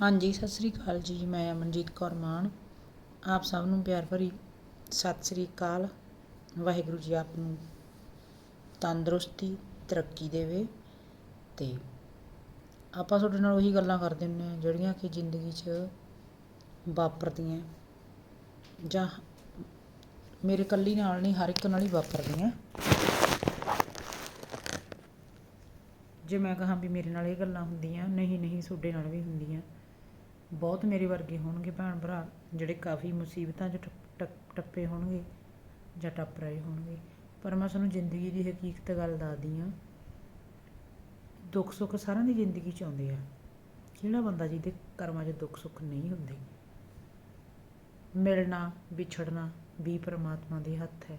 ਹਾਂਜੀ, ਸਤਿ ਸ੍ਰੀ ਅਕਾਲ ਜੀ, ਮੈਂ ਅਮਨਜੀਤ ਕੌਰ ਮਾਨ। ਆਪ ਸਭ ਨੂੰ ਪਿਆਰ ਭਰੀ ਸਤਿ ਸ੍ਰੀ ਅਕਾਲ। ਵਾਹਿਗੁਰੂ ਜੀ ਆਪ ਨੂੰ ਤੰਦਰੁਸਤੀ, ਤਰੱਕੀ ਦੇਵੇ ਤੇ ਆਪਾਂ ਤੁਹਾਡੇ ਨਾਲ ਉਹੀ ਗੱਲਾਂ ਕਰਦੇ ਹੁੰਦੇ ਹਾਂ, ਜਿਹੜੀਆਂ ਕਿ ਜ਼ਿੰਦਗੀ 'ਚ ਵਾਪਰਦੀਆਂ। ਜਾਂ ਮੇਰੇ ਇਕੱਲੀ ਨਾਲ ਨਹੀਂ, ਹਰ ਇੱਕ ਨਾਲ ਹੀ ਵਾਪਰਦੀਆਂ। ਜੇ ਮੈਂ ਕਹਾਂ ਵੀ ਮੇਰੇ ਨਾਲ ਇਹ ਗੱਲਾਂ ਹੁੰਦੀਆਂ, ਨਹੀਂ ਨਹੀਂ, ਤੁਹਾਡੇ ਨਾਲ ਵੀ ਹੁੰਦੀਆਂ। ਬਹੁਤ ਮੇਰੇ ਵਰਗੇ ਹੋਣਗੇ ਭੈਣ ਭਰਾ, ਜਿਹੜੇ ਕਾਫੀ ਮੁਸੀਬਤਾਂ 'ਚ ਟੱਪੇ ਹੋਣਗੇ ਜਾਂ ਟੱਪ ਰਹੇ ਹੋਣਗੇ। ਪਰ ਮੈਂ ਤੁਹਾਨੂੰ ਜ਼ਿੰਦਗੀ ਦੀ ਹਕੀਕਤ ਗੱਲ ਦੱਸਦੀ ਹਾਂ। ਦੁੱਖ ਸੁੱਖ ਸਾਰਿਆਂ ਦੀ ਜ਼ਿੰਦਗੀ 'ਚ ਆਉਂਦੇ ਆ। ਕਿਹੜਾ ਬੰਦਾ ਜਿਹਦੇ ਕਰਮਾਂ 'ਚ ਦੁੱਖ ਸੁੱਖ ਨਹੀਂ ਹੁੰਦੇ? ਮਿਲਣਾ, ਵਿਛੜਨਾ ਵੀ ਪਰਮਾਤਮਾ ਦੇ ਹੱਥ ਹੈ।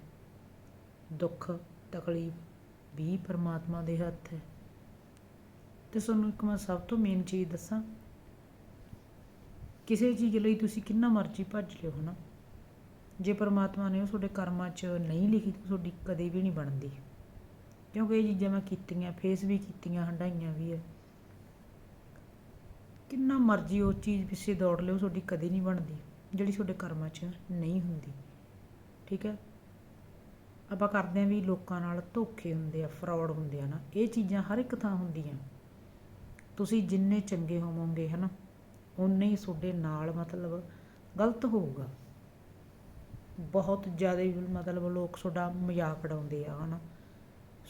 ਦੁੱਖ, ਤਕਲੀਫ ਵੀ ਪਰਮਾਤਮਾ ਦੇ ਹੱਥ ਹੈ। ਤੇ ਤੁਹਾਨੂੰ ਇੱਕ ਮੈਂ ਸਭ ਤੋਂ ਮੇਨ ਚੀਜ਼ ਦੱਸਾਂ ਕਿਸੇ ਚੀਜ਼ ਲਈ ਤੁਸੀਂ ਕਿੰਨਾ ਮਰਜ਼ੀ ਭੱਜ ਲਿਓ, ਹਨਾ? ਜੇ ਪਰਮਾਤਮਾ ਨੇ ਉਹ ਤੁਹਾਡੇ ਕਰਮਾਂ 'ਚ ਨਹੀਂ ਲਿਖੀ ਤੁਹਾਡੀ ਕਦੇ ਵੀ ਨਹੀਂ ਬਣਦੀ। ਕਿਉਂਕਿ ਇਹ ਚੀਜ਼ਾਂ ਮੈਂ ਕੀਤੀਆਂ ਫੇਸ ਵੀ ਕੀਤੀਆਂ ਹੰਡਾਈਆਂ ਵੀ ਹੈ ਕਿੰਨਾ ਮਰਜ਼ੀ ਉਹ ਚੀਜ਼ ਪਿੱਛੇ ਦੌੜ ਲਿਓ, ਤੁਹਾਡੀ ਕਦੇ ਨਹੀਂ ਬਣਦੀ, ਜਿਹੜੀ ਤੁਹਾਡੇ ਕਰਮਾਂ 'ਚ ਨਹੀਂ ਹੁੰਦੀ। ਠੀਕ ਹੈ? ਆਪਾਂ ਕਰਦੇ ਆਂ ਵੀ ਲੋਕਾਂ ਨਾਲ ਧੋਖੇ ਹੁੰਦੇ ਆ ਫਰਾਡ ਹੁੰਦੇ ਆ ਨਾ, ਇਹ ਚੀਜ਼ਾਂ ਹਰ ਇੱਕ ਥਾਂ ਹੁੰਦੀਆਂ। ਤੁਸੀਂ ਜਿੰਨੇ ਚੰਗੇ ਹੋਵੋਗੇ, ਹਨਾ? ਉਨੇ ਹੀ ਤੁਹਾਡੇ ਨਾਲ ਮਤਲਬ ਗਲਤ ਹੋਊਗਾ। ਬਹੁਤ ਜ਼ਿਆਦਾ ਮਤਲਬ ਲੋਕ ਤੁਹਾਡਾ ਮਜ਼ਾਕ ਉਡਾਉਂਦੇ ਆ, ਹਨਾ।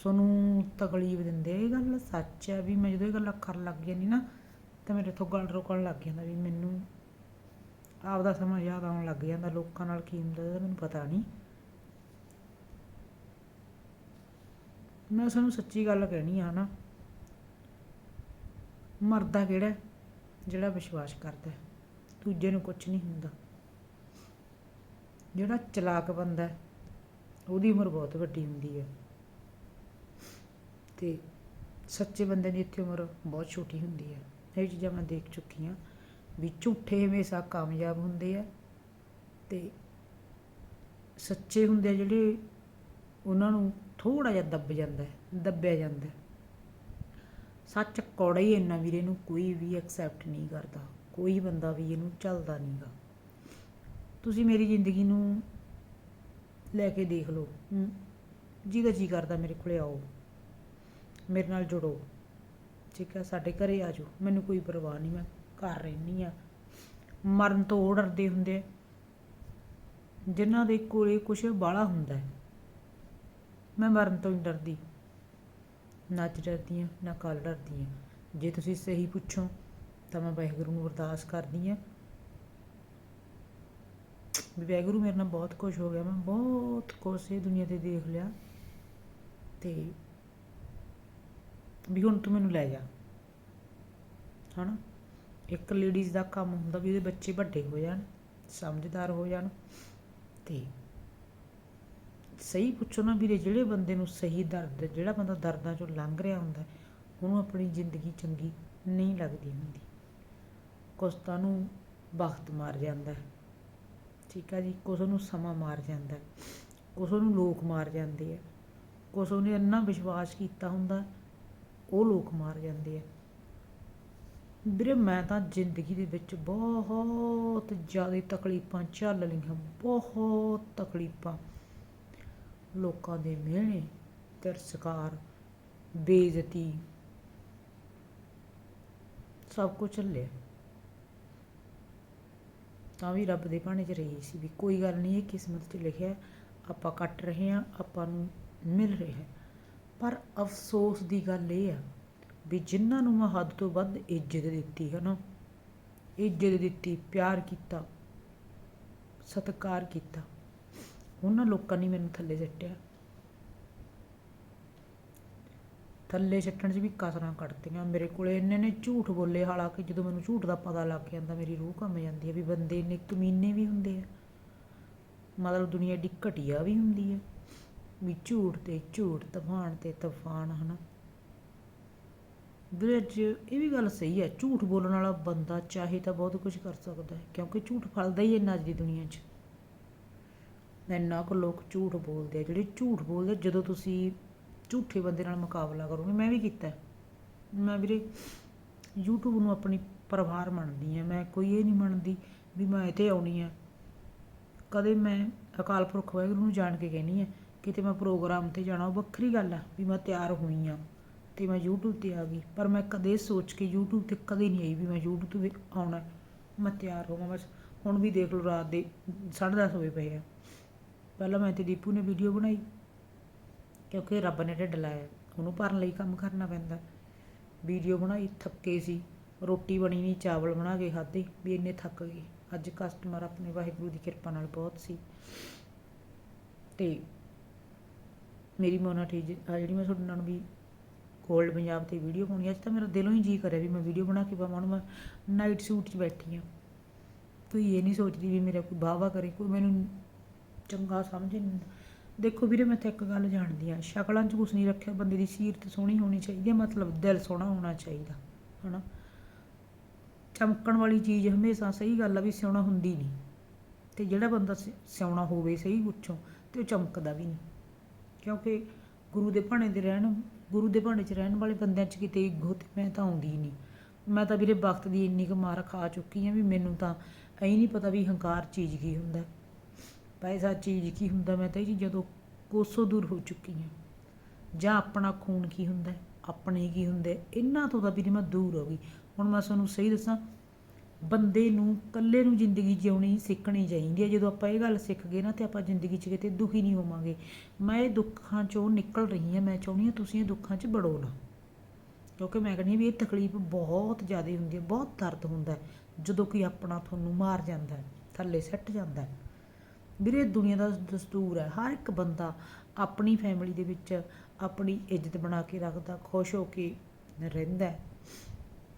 ਤੁਹਾਨੂੰ ਤਕਲੀਫ ਦਿੰਦੇ ਆ। ਇਹ ਗੱਲ, ਸੱਚ ਹੈ ਵੀ ਮੈਂ ਜਦੋਂ ਇਹ ਗੱਲਾਂ ਕਰਨ ਲੱਗ ਜਾਂਦੀ ਨਾ, ਤਾਂ ਮੇਰੇ ਤੋਂ ਗਲ ਰੋਕਣ ਲੱਗ ਜਾਂਦਾ ਵੀ ਮੈਨੂੰ ਆਪਦਾ ਸਮਾਂ ਯਾਦ ਆਉਣ ਲੱਗ ਜਾਂਦਾ ਲੋਕਾਂ ਨਾਲ ਕੀ ਹੁੰਦਾ ਮੈਨੂੰ ਪਤਾ ਨਹੀਂ। ਮੈਂ ਤੁਹਾਨੂੰ ਸੱਚੀ ਗੱਲ ਕਹਿਣੀ ਆ ਨਾ ਮਰਦਾ ਕਿਹੜਾ? ਜਿਹੜਾ ਵਿਸ਼ਵਾਸ ਕਰਦਾ ਦੂਜੇ ਨੂੰ ਕੁਝ ਨਹੀਂ ਹੁੰਦਾ। ਜਿਹੜਾ ਚਲਾਕ ਬੰਦਾ ਉਹਦੀ ਉਮਰ ਬਹੁਤ ਵੱਡੀ ਹੁੰਦੀ ਹੈ। ਤੇ ਸੱਚੇ ਬੰਦੇ ਦੀ ਇੱਥੇ ਉਮਰ ਬਹੁਤ ਛੋਟੀ ਹੁੰਦੀ ਹੈ। ਇਹ ਚੀਜ਼ਾਂ ਮੈਂ ਦੇਖ ਚੁੱਕੀ ਹਾਂ ਵੀ ਝੂਠੇ ਹਮੇਸ਼ਾ ਕਾਮਯਾਬ ਹੁੰਦੇ ਆ ਤੇ ਸੱਚੇ ਹੁੰਦੇ ਆ ਜਿਹੜੇ ਉਹਨਾਂ ਨੂੰ ਥੋੜਾ ਜਿਹਾ ਦੱਬ ਜਾਂਦਾ ਹੈ, ਦੱਬਿਆ ਜਾਂਦਾ ਹੈ। ਸੱਚ ਕੌੜਾ ਹੀ ਇੰਨਾ ਵੀਰੇ ਇਹਨੂੰ ਕੋਈ ਵੀ ਐਕਸੈਪਟ ਨਹੀਂ ਕਰਦਾ ਕੋਈ ਬੰਦਾ ਵੀ ਇਹਨੂੰ ਚੱਲਦਾ ਨਹੀਂਗਾ ਤੁਸੀਂ ਮੇਰੀ ਜ਼ਿੰਦਗੀ ਨੂੰ ਲੈ ਕੇ ਦੇਖ ਲਓ। ਹਮ, ਜਿਹਦਾ ਜੀ ਕਰਦਾ ਮੇਰੇ ਕੋਲੇ ਆਓ ਮੇਰੇ ਨਾਲ ਜੁੜੋ। ਠੀਕ ਹੈ ਸਾਡੇ ਘਰੇ ਆ ਜਾਓ। ਮੈਨੂੰ ਕੋਈ ਪਰਵਾਹ ਨਹੀਂ ਮੈਂ ਘਰ ਰਹਿੰਦੀ ਆ ਮਰਨ ਤੋਂ ਉਹ ਡਰਦੇ ਹੁੰਦੇ ਆ। ਜਿਨ੍ਹਾਂ ਦੇ ਕੋਲੇ ਕੁਝ ਬਾਲਾ ਹੁੰਦਾ ਮੈਂ ਮਰਨ ਤੋਂ ਨਹੀਂ ਡਰਦੀ। ਨਾ ਅੱਜ ਡਰਦੀ ਹਾਂ ਨਾ ਕੱਲ੍ਹ ਡਰਦੀ ਹਾਂ ਜੇ ਤੁਸੀਂ ਸਹੀ ਪੁੱਛੋ, ਤਾਂ ਮੈਂ ਵਾਹਿਗੁਰੂ ਨੂੰ ਅਰਦਾਸ ਕਰਦੀ ਹਾਂ ਵੀ ਵਾਹਿਗੁਰੂ ਮੇਰੇ ਨਾਲ ਬਹੁਤ ਕੁਝ ਹੋ ਗਿਆ, ਮੈਂ ਬਹੁਤ ਕੁਛ ਇਹ ਦੁਨੀਆ ਤੇ ਦੇਖ ਲਿਆ। ਤੇ ਵੀ ਹੁਣ ਤੂੰ ਮੈਨੂੰ ਲੈ ਜਾ। ਹਨਾ? ਇੱਕ ਲੇਡੀਜ਼ ਦਾ ਕੰਮ ਹੁੰਦਾ ਵੀ ਉਹਦੇ ਬੱਚੇ ਵੱਡੇ ਹੋ ਜਾਣ, ਸਮਝਦਾਰ ਹੋ ਜਾਣ, ਤੇ ਸਹੀ ਪੁੱਛੋ ਨਾ ਵੀਰੇ, ਜਿਹੜੇ ਬੰਦੇ ਨੂੰ ਸਹੀ ਦਰਦ, ਜਿਹੜਾ ਬੰਦਾ ਦਰਦਾਂ ਚੋਂ ਲੰਘ ਰਿਹਾ ਹੁੰਦਾ, ਉਹਨੂੰ ਆਪਣੀ ਜ਼ਿੰਦਗੀ ਚੰਗੀ ਨਹੀਂ ਲੱਗਦੀ ਹੁੰਦੀ। ਕੁਛ ਤਾਂ ਨੂੰ ਵਕਤ ਮਾਰ ਜਾਂਦਾ ਠੀਕ ਹੈ ਜੀ? ਕੁਛ ਨੂੰ ਸਮਾਂ ਮਾਰ ਜਾਂਦਾ ਕੁਛ ਨੂੰ ਲੋਕ ਮਾਰ ਜਾਂਦੇ ਆ। ਕੁਛ ਉਹਨੇ ਇੰਨਾ ਵਿਸ਼ਵਾਸ ਕੀਤਾ ਹੁੰਦਾ, ਉਹ ਲੋਕ ਮਾਰ ਜਾਂਦੇ ਆ। ਵੀਰੇ, ਮੈਂ ਤਾਂ ਜ਼ਿੰਦਗੀ ਦੇ ਵਿੱਚ ਬਹੁਤ ਜ਼ਿਆਦਾ ਤਕਲੀਫਾਂ, ਝੱਲ ਲਈਆਂ, ਬਹੁਤ ਤਕਲੀਫਾਂ। ਲੋਕਾਂ ਦੇ ਮਿਹਣੇ ਤਿਰਸਕਾਰ, ਬੇਇੱਜ਼ਤੀ, ਸਭ ਕੁਝ ਝੱਲਿਆ। ਤਾਂ ਵੀ ਰੱਬ ਦੇ ਭਾਣੇ 'ਚ ਰਹੀ ਸੀ ਵੀ ਕੋਈ ਗੱਲ ਨਹੀਂ, ਇਹ ਕਿਸਮਤ 'ਚ ਲਿਖਿਆ ਆਪਾਂ ਕੱਟ ਰਹੇ ਹਾਂ, ਆਪਾਂ ਨੂੰ ਮਿਲ ਰਿਹਾ ਪਰ ਅਫਸੋਸ ਦੀ ਗੱਲ ਇਹ ਆ ਵੀ ਜਿਨ੍ਹਾਂ ਨੂੰ ਮੈਂ ਹੱਦ ਤੋਂ ਵੱਧ ਇੱਜ਼ਤ ਦਿੱਤੀ ਹੈ ਨਾ, ਇੱਜ਼ਤ ਦਿੱਤੀ, ਪਿਆਰ ਕੀਤਾ, ਸਤਿਕਾਰ ਕੀਤਾ ਉਹਨਾਂ ਲੋਕਾਂ ਨੇ ਮੈਨੂੰ ਥੱਲੇ ਸੱਟਿਆ। ਥੱਲੇ ਸੱਟਣ 'ਚ ਵੀ ਕਸਰਾਂ ਕੱਢਤੀਆਂ। ਮੇਰੇ ਕੋਲੇ ਇੰਨੇ ਨੇ ਝੂਠ ਬੋਲੇ, ਹਾਲਾਂਕਿ ਜਦੋਂ ਮੈਨੂੰ ਝੂਠ ਦਾ ਪਤਾ ਲੱਗ ਜਾਂਦਾ, ਮੇਰੀ ਰੂਹ ਕੰਬ ਜਾਂਦੀ ਹੈ ਵੀ ਬੰਦੇ ਇੰਨੇ ਕਮੀਨੇ ਵੀ ਹੁੰਦੇ ਆ। ਮਤਲਬ ਦੁਨੀਆ ਏਡੀ ਘਟੀਆ ਵੀ ਹੁੰਦੀ ਹੈ ਵੀ ਝੂਠ ਤੇ ਝੂਠ, ਤੂਫਾਨ ਤੇ ਤੂਫਾਨ, ਹਨਾ। ਵੀਰੇ, ਅੱਜ ਇਹ ਵੀ ਗੱਲ ਸਹੀ ਹੈ, ਝੂਠ ਬੋਲਣ ਵਾਲਾ ਬੰਦਾ ਚਾਹੇ ਤਾਂ ਬਹੁਤ ਕੁਝ ਕਰ ਸਕਦਾ ਹੈ, ਕਿਉਂਕਿ ਝੂਠ ਫਲਦਾ ਹੀ ਇੰਨਾ ਅੱਜ ਦੀ ਦੁਨੀਆ 'ਚ। ਇੰਨਾ ਕੁ ਲੋਕ ਝੂਠ ਬੋਲਦੇ ਆ, ਜਿਹੜੇ ਝੂਠ ਬੋਲਦੇ ਜਦੋਂ ਤੁਸੀਂ ਝੂਠੇ ਬੰਦੇ ਨਾਲ ਮੁਕਾਬਲਾ ਕਰੋਗੇ, ਮੈਂ ਵੀ ਕੀਤਾ ਮੈਂ ਵੀਰੇ YouTube ਨੂੰ ਆਪਣੀ ਪਰਿਵਾਰ ਮੰਨਦੀ ਆ ਮੈਂ ਕੋਈ ਇਹ ਨਹੀਂ ਮੰਨਦੀ ਵੀ ਮੈਂ ਇੱਥੇ ਆਉਣੀ ਆ। ਕਦੇ ਮੈਂ ਅਕਾਲ ਪੁਰਖ ਵਾਹਿਗੁਰੂ ਨੂੰ ਜਾਣ ਕੇ ਕਹਿਣੀ ਆ, ਕਿਤੇ ਮੈਂ ਪ੍ਰੋਗਰਾਮ ਤੇ ਜਾਣਾ, ਉਹ ਵੱਖਰੀ ਗੱਲ ਆ ਵੀ ਮੈਂ ਤਿਆਰ ਹੋਈ ਆ ਤੇ ਮੈਂ YouTube ਤੇ ਆ ਗਈ, ਪਰ ਮੈਂ ਕਦੇ ਸੋਚ ਕੇ YouTube ਤੇ ਕਦੇ ਨਹੀਂ ਆਈ ਵੀ ਮੈਂ YouTube ਤੇ ਆਉਣਾ, ਮੈਂ ਤਿਆਰ ਹੋਵਾਂ, ਬਸ ਹੁਣ ਵੀ ਦੇਖ ਲਓ ਰਾਤ ਦੇ 10:30 ਵਜੇ ਪਏ ਆ। ਪਹਿਲਾਂ ਮੈਂ ਤੇ ਦੀਪੂ ਨੇ ਵੀਡੀਓ ਬਣਾਈ, ਕਿਉਂਕਿ ਰੱਬ ਨੇ ਢਿੱਡ ਲਾਇਆ, ਉਹਨੂੰ ਭਰਨ ਲਈ ਕੰਮ ਕਰਨਾ ਪੈਂਦਾ। ਵੀਡੀਓ ਬਣਾਈ, ਥੱਕੇ ਸੀ, ਰੋਟੀ ਬਣੀ ਨਹੀਂ, ਚਾਵਲ ਬਣਾ ਕੇ ਖਾਧੇ, ਵੀ ਇੰਨੇ ਥੱਕ ਗਏ। ਅੱਜ ਕਸਟਮਰ ਆਪਣੇ ਵਾਹਿਗੁਰੂ ਦੀ ਕਿਰਪਾ ਨਾਲ ਬਹੁਤ ਸੀ। ਤੇ ਮੇਰੀ ਮੋਨਾ ਠੀਕ ਆ ਜਿਹੜੀ ਮੈਂ ਤੁਹਾਡੇ ਨਾਲ ਵੀ ਗੋਲਡ ਪੰਜਾਬ ਤੇ ਵੀਡੀਓ ਪਾਉਣੀ ਅੱਜ ਤਾਂ ਮੇਰਾ ਦਿਲੋਂ ਹੀ ਜੀ ਕਰਿਆ ਵੀ ਮੈਂ ਵੀਡੀਓ ਬਣਾ ਕੇ ਪਾਵਾਂ, ਹੁਣ ਮੈਂ ਨਾਈਟ ਸੂਟ 'ਚ ਬੈਠੀ ਆ। ਕੋਈ ਇਹ ਨਹੀਂ ਸੋਚਦੀ ਵੀ ਮੇਰਾ ਕੋਈ ਵਾਹਵਾ ਕਰੇ, ਕੋਈ ਮੈਨੂੰ ਚੰਗਾ ਸਮਝੇ ਦੇਖੋ ਵੀਰੇ, ਮੈਂ ਤਾਂ ਇੱਕ ਗੱਲ ਜਾਣਦੀ ਆ ਸ਼ਕਲਾਂ 'ਚ ਕੁਛ ਨਹੀਂ ਰੱਖਿਆ, ਬੰਦੇ ਦੀ ਸੀਰਤ ਸੋਹਣੀ ਹੋਣੀ ਚਾਹੀਦੀ ਹੈ, ਮਤਲਬ ਦਿਲ ਸੋਹਣਾ ਹੋਣਾ ਚਾਹੀਦਾ, ਹਨਾ? ਚਮਕਣ ਵਾਲੀ ਚੀਜ਼ ਹਮੇਸ਼ਾ ਸਹੀ ਗੱਲ ਆ ਵੀ ਸਿਉਣਾ ਹੁੰਦੀ ਨਹੀਂ। ਤੇ ਜਿਹੜਾ ਬੰਦਾ ਸਿ- ਸਿਉਣਾ ਹੋਵੇ ਸਹੀ ਉੱਚੋਂ ਤੇ ਉਹ ਚਮਕਦਾ ਵੀ ਨਹੀਂ। ਕਿਉਂਕਿ ਗੁਰੂ ਦੇ ਭਾਣੇ ਦੇ ਰਹਿਣ, ਗੁਰੂ ਦੇ ਭਾਣੇ 'ਚ ਰਹਿਣ ਵਾਲੇ ਬੰਦਿਆਂ 'ਚ ਕਿਤੇ ਇੱਗੋ ਤੇ ਮੈਂ ਤਾਂ ਆਉਂਦੀ ਹੀ ਨਹੀਂ। ਮੈਂ ਤਾਂ ਵੀਰੇ ਵਕਤ ਦੀ ਇੰਨੀ ਕੁ ਮਾਰ ਖਾ ਚੁੱਕੀ ਆ ਵੀ ਮੈਨੂੰ ਤਾਂ ਐਂ ਨਹੀਂ ਪਤਾ ਵੀ ਹੰਕਾਰ ਚੀਜ਼ ਕੀ ਹੁੰਦਾ। ਪੈਸਾ ਚੀਜ਼ ਕੀ ਹੁੰਦਾ, ਮੈਂ ਤਾਂ ਇਹ ਚੀਜ਼ਾਂ ਤੋਂ ਕੋਸੋਂ ਦੂਰ ਹੋ ਚੁੱਕੀ ਹਾਂ, ਜਾਂ ਆਪਣਾ ਖੂਨ ਕੀ ਹੁੰਦਾ, ਆਪਣੇ ਕੀ ਹੁੰਦੇ, ਇਹਨਾਂ ਤੋਂ ਤਾਂ ਵੀ ਮੈਂ ਦੂਰ ਹੋ ਗਈ। ਹੁਣ ਮੈਂ ਤੁਹਾਨੂੰ ਸਹੀ ਦੱਸਾਂ, ਬੰਦੇ ਨੂੰ, ਇਕੱਲੇ ਨੂੰ ਜ਼ਿੰਦਗੀ ਜਿਉਣੀ ਸਿੱਖਣੀ ਚਾਹੀਦੀ ਹੈ। ਜਦੋਂ ਆਪਾਂ ਇਹ ਗੱਲ ਸਿੱਖ ਗਏ ਨਾ, ਤੇ ਆਪਾਂ ਜ਼ਿੰਦਗੀ 'ਚ ਕਿਤੇ ਦੁਖੀ ਨਹੀਂ ਹੋਵਾਂਗੇ। ਮੈਂ ਇਹ ਦੁੱਖਾਂ 'ਚੋਂ ਨਿਕਲ ਰਹੀ ਹਾਂ, ਮੈਂ ਚਾਹੁੰਦੀ ਹਾਂ ਤੁਸੀਂ ਇਹ ਦੁੱਖਾਂ 'ਚ ਬੜੋ ਨਾ। ਕਿਉਂਕਿ ਮੈਂ ਕਹਿੰਦੀ ਹਾਂ ਵੀ ਇਹ ਤਕਲੀਫ ਬਹੁਤ ਜ਼ਿਆਦਾ ਹੁੰਦੀ ਹੈ, ਬਹੁਤ ਦਰਦ ਹੁੰਦਾ ਜਦੋਂ ਕੋਈ ਆਪਣਾ ਤੁਹਾਨੂੰ ਮਾਰ ਜਾਂਦਾ ਥੱਲੇ ਸੱਟ ਜਾਂਦਾ ਵੀਰੇ ਦੁਨੀਆ ਦਾ ਦਸਤੂਰ ਹੈ। ਹਰ ਇੱਕ ਬੰਦਾ ਆਪਣੀ ਫੈਮਿਲੀ ਦੇ ਵਿੱਚ ਆਪਣੀ ਇੱਜ਼ਤ ਬਣਾ ਕੇ ਰੱਖਦਾ, ਖੁਸ਼ ਹੋ ਕੇ ਰਹਿੰਦਾ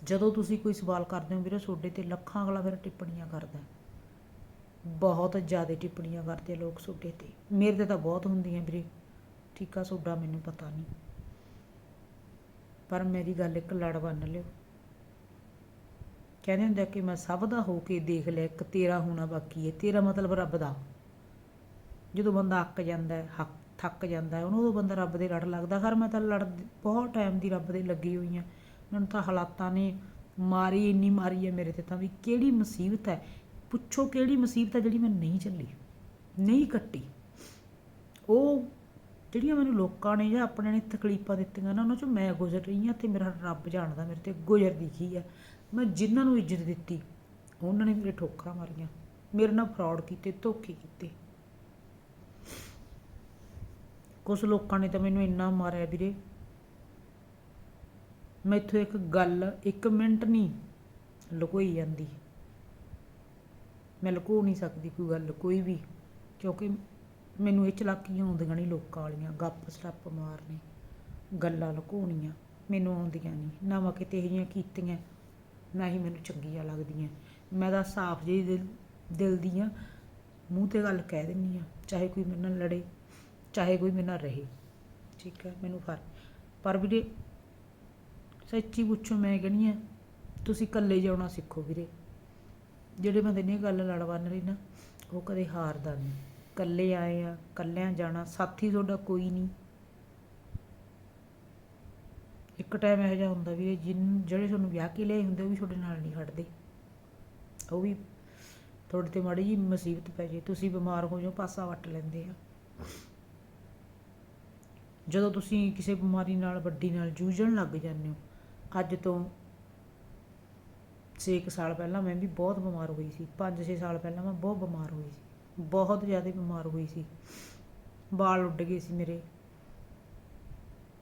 ਜਦੋਂ ਤੁਸੀਂ ਕੋਈ ਸਵਾਲ ਕਰਦੇ ਹੋ, ਵੀਰੇ, ਤੁਹਾਡੇ ਤੇ ਲੱਖਾਂ ਅਗਲਾ ਫਿਰ ਟਿੱਪਣੀਆਂ ਕਰਦਾ ਬਹੁਤ ਜ਼ਿਆਦਾ ਟਿੱਪਣੀਆਂ ਕਰਦੇ ਆ ਲੋਕ ਤੁਹਾਡੇ ਤੇ। ਮੇਰੇ ਤੇ ਤਾਂ ਬਹੁਤ ਹੁੰਦੀਆਂ ਵੀਰੇ। ਠੀਕ ਆ, ਤੁਹਾਡਾ ਮੈਨੂੰ ਪਤਾ ਨਹੀਂ। ਪਰ ਮੇਰੀ ਗੱਲ ਇੱਕ ਲੜ ਬੰਨ ਲਿਓ। ਕਹਿੰਦੇ ਹੁੰਦੇ ਆ ਕਿ ਮੈਂ ਸਭ ਦਾ ਹੋ ਕੇ ਦੇਖ ਲਿਆ, ਇੱਕ ਤੇਰਾ ਹੋਣਾ ਬਾਕੀ ਹੈ। ਤੇਰਾ ਮਤਲਬ ਰੱਬ ਦਾ। ਜਦੋਂ ਬੰਦਾ ਅੱਕ ਜਾਂਦਾ ਹੈ, ਹੱਕ, ਥੱਕ ਜਾਂਦਾ ਹੈ, ਉਹਨੂੰ ਉਦੋਂ ਬੰਦਾ ਰੱਬ ਦੇ ਲੜ ਲੱਗਦਾ। ਖਰ ਮੈਂ ਤਾਂ ਲੜ, ਬਹੁਤ ਟਾਈਮ ਦੀ ਰੱਬ ਦੇ ਲੱਗੀ ਹੋਈ ਆ ਮੈਨੂੰ ਤਾਂ ਹਾਲਾਤਾਂ ਨੇ ਮਾਰੀ, ਇੰਨੀ ਮਾਰੀ ਹੈ ਮੇਰੇ ਤੇ ਤਾਂ ਵੀ ਕਿਹੜੀ ਮੁਸੀਬਤ ਹੈ? ਪੁੱਛੋ ਕਿਹੜੀ ਮੁਸੀਬਤ ਹੈ ਜਿਹੜੀ ਮੈਂ ਨਹੀਂ ਝੱਲੀ, ਨਹੀਂ ਕੱਟੀ। ਉਹ ਜਿਹੜੀਆਂ ਮੈਨੂੰ ਲੋਕਾਂ ਨੇ ਜਾਂ ਆਪਣੇ ਨੇ ਤਕਲੀਫਾਂ ਦਿੱਤੀਆਂ ਨਾ, ਉਹਨਾਂ ਚੋਂ ਮੈਂ ਗੁਜ਼ਰ ਰਹੀ ਹਾਂ ਤੇ ਮੇਰਾ ਰੱਬ ਜਾਣਦਾ, ਮੇਰੇ ਤੇ ਗੁਜ਼ਰਦੀ ਕੀ ਆ ਮੈਂ ਜਿਨ੍ਹਾਂ ਨੂੰ ਇੱਜ਼ਤ ਦਿੱਤੀ, ਉਹਨਾਂ ਨੇ ਮੇਰੇ ਠੋਕਰਾਂ ਮਾਰੀਆਂ, ਮੇਰੇ ਨਾਲ ਫਰਾਡ ਕੀਤੇ, ਧੋਖੇ ਕੀਤੇ। ਕੁਝ ਲੋਕਾਂ ਨੇ ਤਾਂ ਮੈਨੂੰ ਇੰਨਾ ਮਾਰਿਆ ਵੀਰੇ। ਮੈਥੋਂ ਇੱਕ ਗੱਲ ਇੱਕ ਮਿੰਟ ਨਹੀਂ ਲੁਕੋਈ ਜਾਂਦੀ। ਮੈਂ ਲੁਕੋ ਨਹੀਂ ਸਕਦੀ ਕੋਈ ਗੱਲ, ਕੋਈ ਵੀ, ਕਿਉਂਕਿ ਮੈਨੂੰ ਇਹ ਚਲਾਕੀਆਂ ਆਉਂਦੀਆਂ ਨਹੀਂ ਲੋਕਾਂ ਵਾਲੀਆਂ, ਗੱਪ ਸਟੱਪ ਮਾਰਨੇ, ਗੱਲਾਂ ਲੁਕਾਉਣੀਆਂ, ਮੈਨੂੰ ਆਉਂਦੀਆਂ ਨਹੀਂ, ਨਾ ਮੈਂ ਕਿਤੇ ਇਹ ਕੀਤੀਆਂ, ਨਾ ਹੀ ਮੈਨੂੰ ਚੰਗੀਆਂ ਲੱਗਦੀਆਂ। ਮੈਂ ਤਾਂ ਸਾਫ਼ ਜਿਹੀ ਦਿਲ ਦਿਲ ਆ ਮੂੰਹ ਤੇ ਗੱਲ ਕਹਿ ਦਿੰਨੀ ਆ ਚਾਹੇ ਕੋਈ ਮੇਰੇ ਨਾਲ ਲੜੇ ਚਾਹੇ ਕੋਈ ਮੇਰੇ ਨਾਲ ਰਹੇ। ਠੀਕ ਹੈ। ਮੈਨੂੰ ਫ਼ਰਕ। ਪਰ ਵੀਰੇ ਸੱਚੀ ਪੁੱਛੋ ਮੈਂ ਕਹਿੰਦੀ ਆ ਤੁਸੀਂ ਇਕੱਲੇ ਜਾਣਾ ਸਿੱਖੋ ਵੀਰੇ। ਜਿਹੜੇ ਬੰਦੇ ਨੇ ਗੱਲ ਲੜ ਬੰਨ ਰਹੀ ਨਾ ਉਹ ਕਦੇ ਹਾਰਦਾ ਨਹੀਂ। ਇਕੱਲੇ ਆਏ ਆ ਇਕੱਲਿਆਂ ਜਾਣਾ ਸਾਥੀ ਤੁਹਾਡਾ ਕੋਈ ਨਹੀਂ। ਇੱਕ ਟਾਈਮ ਇਹੋ ਜਿਹਾ ਹੁੰਦਾ ਵੀ ਜਿਨ ਜਿਹੜੇ ਤੁਹਾਨੂੰ ਵਿਆਹ ਕੇ ਲਿਆਏ ਹੁੰਦੇ ਉਹ ਵੀ ਤੁਹਾਡੇ ਨਾਲ ਨਹੀਂ ਖੜਦੇ। ਉਹ ਵੀ ਤੁਹਾਡੇ ਤੇ ਮਾੜੀ ਜੀ ਮੁਸੀਬਤ ਪੈ ਜੇ ਤੁਸੀਂ ਬਿਮਾਰ ਹੋ ਜਾਓ ਪਾਸਾ ਵੱਟ ਲੈਂਦੇ ਆ। ਜਦੋਂ ਤੁਸੀਂ ਕਿਸੇ ਬਿਮਾਰੀ ਨਾਲ, ਵੱਡੀ ਨਾਲ ਜੂਝਣ ਲੱਗ ਜਾਂਦੇ ਹੋ, ਅੱਜ ਤੋਂ 6 ਸਾਲ ਪਹਿਲਾਂ ਮੈਂ ਵੀ ਬਹੁਤ ਬਿਮਾਰ ਹੋਈ ਸੀ। 5-6 ਸਾਲ ਪਹਿਲਾਂ ਮੈਂ ਬਹੁਤ ਬਿਮਾਰ ਹੋਈ ਸੀ। ਬਹੁਤ ਜ਼ਿਆਦਾ ਬਿਮਾਰ ਹੋਈ ਸੀ। ਵਾਲ ਉੱਡ ਗਏ ਸੀ ਮੇਰੇ।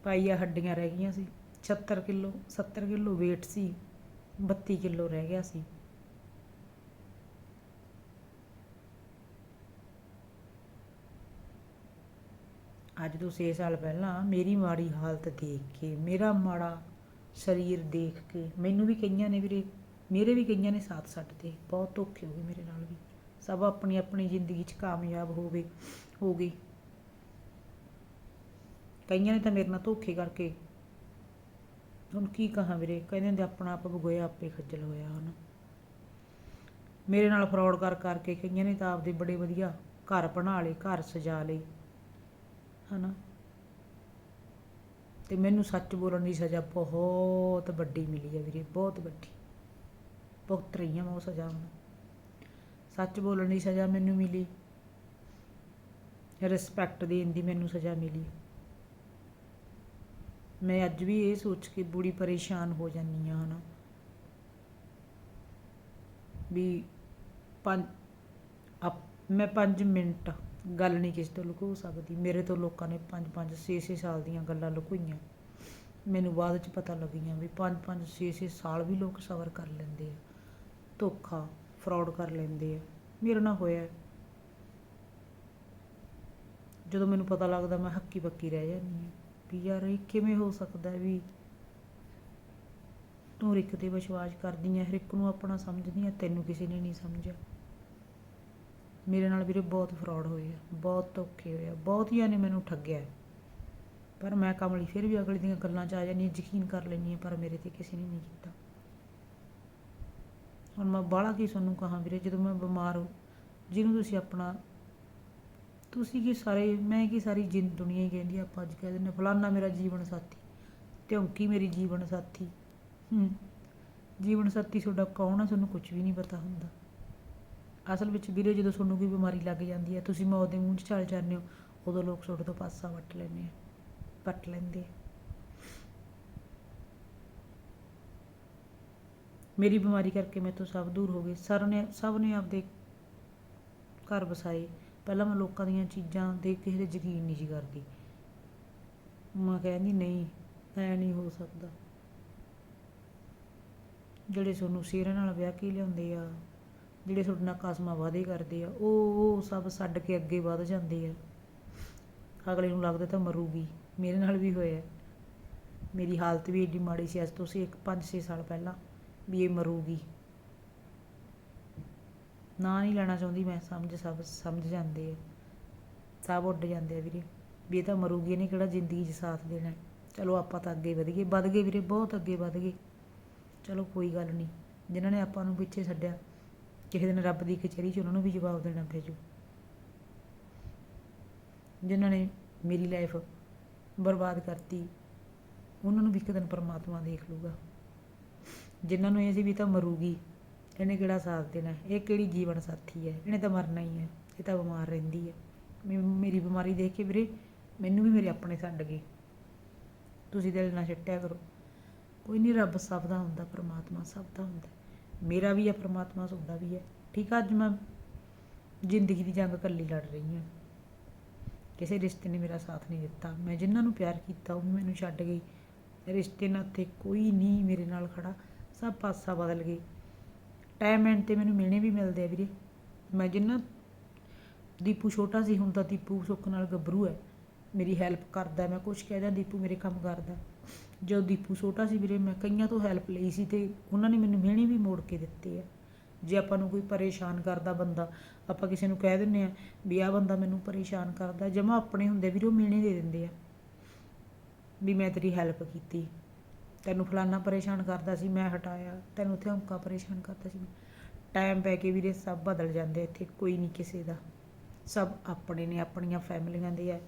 ਪਾਈਆ ਹੱਡੀਆਂ ਰਹਿ ਗਈਆਂ ਸੀ। 76 ਕਿਲੋ 70 ਕਿਲੋ weight ਸੀ। 32 ਕਿਲੋ ਰਹਿ ਗਿਆ ਸੀ। ਅੱਜ ਤੋਂ 6 ਸਾਲ ਪਹਿਲਾਂ ਮੇਰੀ ਮਾੜੀ ਹਾਲਤ ਦੇਖ ਕੇ, ਮੇਰਾ ਮਾੜਾ ਸਰੀਰ ਦੇਖ ਕੇ, ਮੈਨੂੰ ਵੀ ਕਈਆਂ ਨੇ ਵੀਰੇ, ਮੇਰੇ ਵੀ ਕਈਆਂ ਨੇ ਸਾਥ ਛੱਡ ਤੇ, ਬਹੁਤ ਧੋਖੇ ਹੋ ਗਏ ਮੇਰੇ ਨਾਲ ਵੀ। ਸਭ ਆਪਣੀ ਆਪਣੀ ਜ਼ਿੰਦਗੀ 'ਚ ਕਾਮਯਾਬ ਹੋ ਗਏ ਹੋ ਗਏ। ਕਈਆਂ ਨੇ ਤਾਂ ਮੇਰੇ ਨਾਲ ਧੋਖੇ ਕਰਕੇ, ਹੁਣ ਕੀ ਕਹਾਂ ਵੀਰੇ, ਕਹਿੰਦੇ ਹੁੰਦੇ ਆਪਣਾ ਆਪ ਭਗੋਇਆ ਆਪੇ ਖੱਜਲ ਹੋਇਆ, ਹਨ। ਮੇਰੇ ਨਾਲ ਫਰਾਡ ਕਰ, ਕਰਕੇ ਕਈਆਂ ਨੇ ਤਾਂ ਆਪਦੇ ਬੜੇ ਵਧੀਆ ਘਰ ਬਣਾ ਲਏ, ਘਰ ਸਜਾ ਲਏ। ਹਨਾ? ਤੇ ਮੈਨੂੰ ਸੱਚ ਬੋਲਣ ਦੀ ਸਜ਼ਾ ਬਹੁਤ ਵੱਡੀ ਮਿਲੀ ਹੈ ਵੀਰੇ, ਬਹੁਤ ਵੱਡੀ। ਭੁਗਤ ਰਹੀ ਹਾਂ ਮੈਂ ਉਹ ਸਜ਼ਾ ਹੁਣ। ਸੱਚ ਬੋਲਣ ਦੀ ਸਜ਼ਾ ਮੈਨੂੰ ਮਿਲੀ। ਰਿਸਪੈਕਟ ਦੇਣ ਦੀ ਮੈਨੂੰ ਸਜ਼ਾ ਮਿਲੀ। ਮੈਂ ਅੱਜ ਵੀ ਇਹ ਸੋਚ ਕੇ ਬੜੀ ਪਰੇਸ਼ਾਨ ਹੋ ਜਾਂਦੀ ਹਾਂ, ਹਨਾ? ਵੀ ਪੰਜ ਅਪ- ਮੈਂ 5 ਮਿੰਟ ਗੱਲ ਨਹੀਂ ਕਿਸੇ ਤੋਂ ਲੁਕੋ ਸਕਦੀ। ਮੇਰੇ ਤੋਂ ਲੋਕਾਂ ਨੇ 5-5 6-6 ਸਾਲ ਦੀਆਂ ਗੱਲਾਂ ਲੁਕੋਈਆਂ। ਮੈਨੂੰ ਬਾਅਦ ਚ ਪਤਾ ਲੱਗੀਆਂ ਵੀ 5-5 6-6 ਸਾਲ ਵੀ ਲੋਕ ਸਬਰ ਕਰ ਲੈਂਦੇ ਆ। ਧੋਖਾ ਫਰਾਡ ਕਰ ਲੈਂਦੇ ਆ। ਮੇਰੇ ਨਾਲ ਹੋਇਆ। ਜਦੋਂ ਮੈਨੂੰ ਪਤਾ ਲੱਗਦਾ ਮੈਂ ਹੱਕੀ ਬੱਕੀ ਰਹਿ ਜਾਂਦੀ ਹਾਂ ਵੀ ਯਾਰ ਇਹ ਕਿਵੇਂ ਹੋ ਸਕਦਾ ਵੀ ਤੂੰ ਰਿਕ ਤੇ ਵਿਸ਼ਵਾਸ ਕਰਦੀ ਹੈ, ਹਰ ਇੱਕ ਨੂੰ ਆਪਣਾ ਸਮਝਦੀ ਹੈ, ਤੈਨੂੰ ਕਿਸੇ ਨੇ ਨਹੀਂ ਸਮਝਿਆ। ਮੇਰੇ ਨਾਲ ਵੀਰੇ ਬਹੁਤ ਫਰਾਡ ਹੋਏ ਆ ਬਹੁਤ ਧੋਖੇ ਹੋਏ ਆ ਬਹੁਤੀਆਂ ਨੇ ਮੈਨੂੰ ਠੱਗਿਆ ਪਰ ਮੈਂ ਕਮਲੀ ਫਿਰ ਵੀ ਅਗਲੀ ਦੀਆਂ ਗੱਲਾਂ 'ਚ ਆ ਜਾਂਦੀ ਹਾਂ ਯਕੀਨ ਕਰ ਲੈਂਦੀ ਹਾਂ ਪਰ ਮੇਰੇ ਤੇ ਕਿਸੇ ਨੇ ਨਹੀਂ ਕੀਤਾ। ਹੁਣ ਮੈਂ ਬਾਹਲਾ ਕੀ ਤੁਹਾਨੂੰ ਕਹਾਂ ਵੀਰੇ ਜਦੋਂ ਮੈਂ ਬਿਮਾਰ ਹੋ ਜਿਹਨੂੰ ਤੁਸੀਂ ਆਪਣਾ ਤੁਸੀਂ ਕੀ ਸਾਰੇ ਮੈਂ ਕੀ ਸਾਰੀ ਜਿੰਦ ਦੁਨੀਆ ਹੀ ਕਹਿੰਦੀ ਆਪਾਂ ਅੱਜ ਕਹਿ ਦਿੰਦੇ ਹਾਂ, ਫਲਾਨਾ ਮੇਰਾ ਜੀਵਨ ਸਾਥੀ ਧਿਉਂਕੀ ਮੇਰੀ ਜੀਵਨ ਸਾਥੀ ਹੂੰ ਜੀਵਨ ਸਾਥੀ ਤੁਹਾਡਾ ਕੌਣ ਆ ਤੁਹਾਨੂੰ ਕੁਝ ਵੀ ਨਹੀਂ ਪਤਾ ਹੁੰਦਾ। ਅਸਲ ਵਿੱਚ ਵੀਰੇ ਜਦੋਂ ਤੁਹਾਨੂੰ ਕੋਈ ਬਿਮਾਰੀ ਲੱਗ ਜਾਂਦੀ ਹੈ, ਤੁਸੀਂ ਮੌਤ ਦੇ ਮੂੰਹ 'ਚ ਚੱਲ ਜਾਂਦੇ ਹੋ, ਉਦੋਂ ਲੋਕ ਤੁਹਾਡੇ ਤੋਂ ਪਾਸਾ ਵੱਟ ਲੈਂਦੇ ਆ, ਵੱਟ ਲੈਂਦੇ ਮੇਰੀ ਬਿਮਾਰੀ ਕਰਕੇ ਮੇਰੇ ਤੋਂ ਸਭ ਦੂਰ ਹੋ ਗਏ। ਸਰ ਨੇ, ਸਭ ਨੇ ਆਪਦੇ ਘਰ ਵਸਾਏ। ਪਹਿਲਾਂ ਮੈਂ ਲੋਕਾਂ ਦੀਆਂ ਚੀਜ਼ਾਂ ਦੇ ਕਿਸੇ ਦੇ ਯਕੀਨ ਨਹੀਂ ਸੀ ਕਰਦੀ। ਮੈਂ ਕਹਿੰਦੀ, ਨਹੀਂ, ਐ ਨਹੀਂ ਹੋ ਸਕਦਾ। ਜਿਹੜੇ ਤੁਹਾਨੂੰ ਸਿਹਰੇ ਨਾਲ ਵਿਆਹ ਕੇ ਲਿਆਉਂਦੇ ਆ ਜਿਹੜੇ ਤੁਹਾਡੇ ਨਾਲ ਕਸਮਾਂ ਵਾਅਦੇ ਕਰਦੇ ਆ, ਉਹ ਉਹ ਸਭ ਛੱਡ ਕੇ ਅੱਗੇ ਵਧ ਜਾਂਦੇ ਆ। ਅਗਲੇ ਨੂੰ ਲੱਗਦਾ ਤਾਂ ਮਰੂਗੀ, ਮੇਰੇ ਨਾਲ ਵੀ ਹੋਇਆ। ਮੇਰੀ ਹਾਲਤ ਵੀ ਏਡੀ ਮਾੜੀ ਸੀ ਅੱਜ ਤੋਂ ਸੀ ਇੱਕ 5-6 ਸਾਲ ਪਹਿਲਾਂ ਵੀ ਇਹ ਮਰੂਗੀ। ਨਾ ਨਹੀਂ ਲੈਣਾ ਚਾਹੁੰਦੀ ਮੈਂ, ਸਮਝ ਸਭ, ਸਮਝ ਜਾਂਦੇ ਆ। ਸਭ ਉੱਡ ਜਾਂਦੇ ਆ ਵੀਰੇ। ਵੀ ਇਹ ਤਾਂ ਮਰੂਗੀ, ਇਹਨੇ ਕਿਹੜਾ ਜ਼ਿੰਦਗੀ 'ਚ ਸਾਥ ਦੇਣਾ ਚਲੋ ਆਪਾਂ ਤਾਂ ਅੱਗੇ ਵਧ ਗਏ ਵਧ ਗਏ ਵੀਰੇ, ਬਹੁਤ ਅੱਗੇ ਵਧ ਗਏ। ਚਲੋ ਕੋਈ ਗੱਲ ਨਹੀਂ, ਜਿਨ੍ਹਾਂ ਨੇ ਆਪਾਂ ਨੂੰ ਪਿੱਛੇ ਛੱਡਿਆ ਕਿਸੇ ਦਿਨ ਰੱਬ ਦੀ ਕਚਹਿਰੀ 'ਚ ਉਹਨਾਂ ਨੂੰ ਵੀ ਜਵਾਬ ਦੇਣਾ ਪੈ ਜੂ। ਜਿਨ੍ਹਾਂ ਨੇ ਮੇਰੀ ਲਾਈਫ ਬਰਬਾਦ ਕਰਤੀ, ਉਹਨਾਂ ਨੂੰ ਵੀ ਇੱਕ ਦਿਨ ਪਰਮਾਤਮਾ ਦੇਖ ਲੂਗਾ ਜਿਨ੍ਹਾਂ ਨੂੰ ਇਹ ਸੀ ਵੀ ਤਾਂ ਮਰੂਗੀ, ਇਹਨੇ ਕਿਹੜਾ ਸਾਥ ਦੇਣਾ? ਇਹ ਕਿਹੜੀ ਜੀਵਨ ਸਾਥੀ ਹੈ? ਇਹਨੇ ਤਾਂ ਮਰਨਾ ਹੀ ਹੈ, ਇਹ ਤਾਂ ਬਿਮਾਰ ਰਹਿੰਦੀ ਹੈ। ਮੇ- ਮੇਰੀ ਬਿਮਾਰੀ ਦੇਖ ਕੇ ਵੀਰੇ, ਮੈਨੂੰ ਵੀ ਮੇਰੇ ਆਪਣੇ ਛੱਡ ਗਏ। ਤੁਸੀਂ ਦਿਲ ਨਾ ਛੱਟਿਆ ਕਰੋ। ਕੋਈ ਨਹੀਂ ਰੱਬ ਸਭ ਦਾ ਹੁੰਦਾ, ਪਰਮਾਤਮਾ ਸਭ ਦਾ ਹੁੰਦਾ। ਮੇਰਾ ਵੀ ਹੈ, ਪਰਮਾਤਮਾ ਤੁਹਾਡਾ ਵੀ ਹੈ। ਠੀਕ ਆ, ਅੱਜ ਮੈਂ ਜ਼ਿੰਦਗੀ ਦੀ ਜੰਗ ਇਕੱਲੀ ਲੜ ਰਹੀ ਹਾਂ। ਕਿਸੇ ਰਿਸ਼ਤੇ ਨੇ ਮੇਰਾ ਸਾਥ ਨਹੀਂ ਦਿੱਤਾ। ਮੈਂ ਜਿਨ੍ਹਾਂ ਨੂੰ ਪਿਆਰ ਕੀਤਾ, ਉਹ ਵੀ ਮੈਨੂੰ ਛੱਡ ਗਈ ਰਿਸ਼ਤੇ ਨਾਲ ਕੋਈ ਨਹੀਂ ਮੇਰੇ ਨਾਲ ਖੜਾ। ਸਭ ਪਾਸਾ ਬਦਲ ਗਏ। ਟਾਈਮ ਐਂਡ ਤੇ ਮੈਨੂੰ ਮਿਲਣੇ ਵੀ ਮਿਲਦੇ ਆ ਵੀਰੇ। ਮੈਂ ਜਿੰਨਾ ਦੀਪੂ ਛੋਟਾ ਸੀ, ਹੁਣ ਤਾਂ ਦੀਪੂ ਸੁੱਖ ਨਾਲ ਗੱਭਰੂ ਹੈ। ਮੇਰੀ ਹੈਲਪ ਕਰਦਾ ਮੈਂ ਕੁਝ ਕਹਿਦਾ ਦੀਪੂ ਮੇਰੇ ਕੰਮ ਕਰਦਾ ਜਦੋਂ ਦੀਪੂ ਛੋਟਾ ਸੀ ਵੀਰੇ, ਮੈਂ ਕਈਆਂ ਤੋਂ ਹੈਲਪ ਲਈ ਸੀ ਤੇ ਉਹਨਾਂ ਨੇ ਮੈਨੂੰ ਮਿਹਣੇ ਵੀ ਮੋੜ ਕੇ ਦਿੱਤੇ ਆ। ਜੇ ਆਪਾਂ ਨੂੰ ਕੋਈ ਪਰੇਸ਼ਾਨ ਕਰਦਾ ਬੰਦਾ, ਆਪਾਂ ਕਿਸੇ ਨੂੰ ਕਹਿ ਦਿੰਨੇ ਆ ਵੀ ਆਹ ਬੰਦਾ ਮੈਨੂੰ ਪਰੇਸ਼ਾਨ ਕਰਦਾ, ਜਮਾ ਆਪਣੇ ਹੁੰਦੇ ਵੀਰੇ, ਉਹ ਮਿਹਣੇ ਦੇ ਦਿੰਦੇ ਆ। ਵੀ ਮੈਂ ਤੇਰੀ ਹੈਲਪ ਕੀਤੀ। ਤੈਨੂੰ ਫਲਾਨਾ ਪਰੇਸ਼ਾਨ ਕਰਦਾ ਸੀ, ਮੈਂ ਹਟਾਇਆ। ਤੈਨੂੰ ਉੱਥੇ ਧਮਕਾ ਪਰੇਸ਼ਾਨ ਕਰਦਾ ਸੀ। ਟਾਈਮ ਪੈ ਕੇ ਵੀਰੇ, ਸਭ ਬਦਲ ਜਾਂਦੇ ਇੱਥੇ, ਕੋਈ ਨਹੀਂ ਕਿਸੇ ਦਾ। ਸਭ ਆਪਣੇ ਨੇ, ਆਪਣੀਆਂ ਫੈਮਲੀਆਂ ਦੇ ਆ।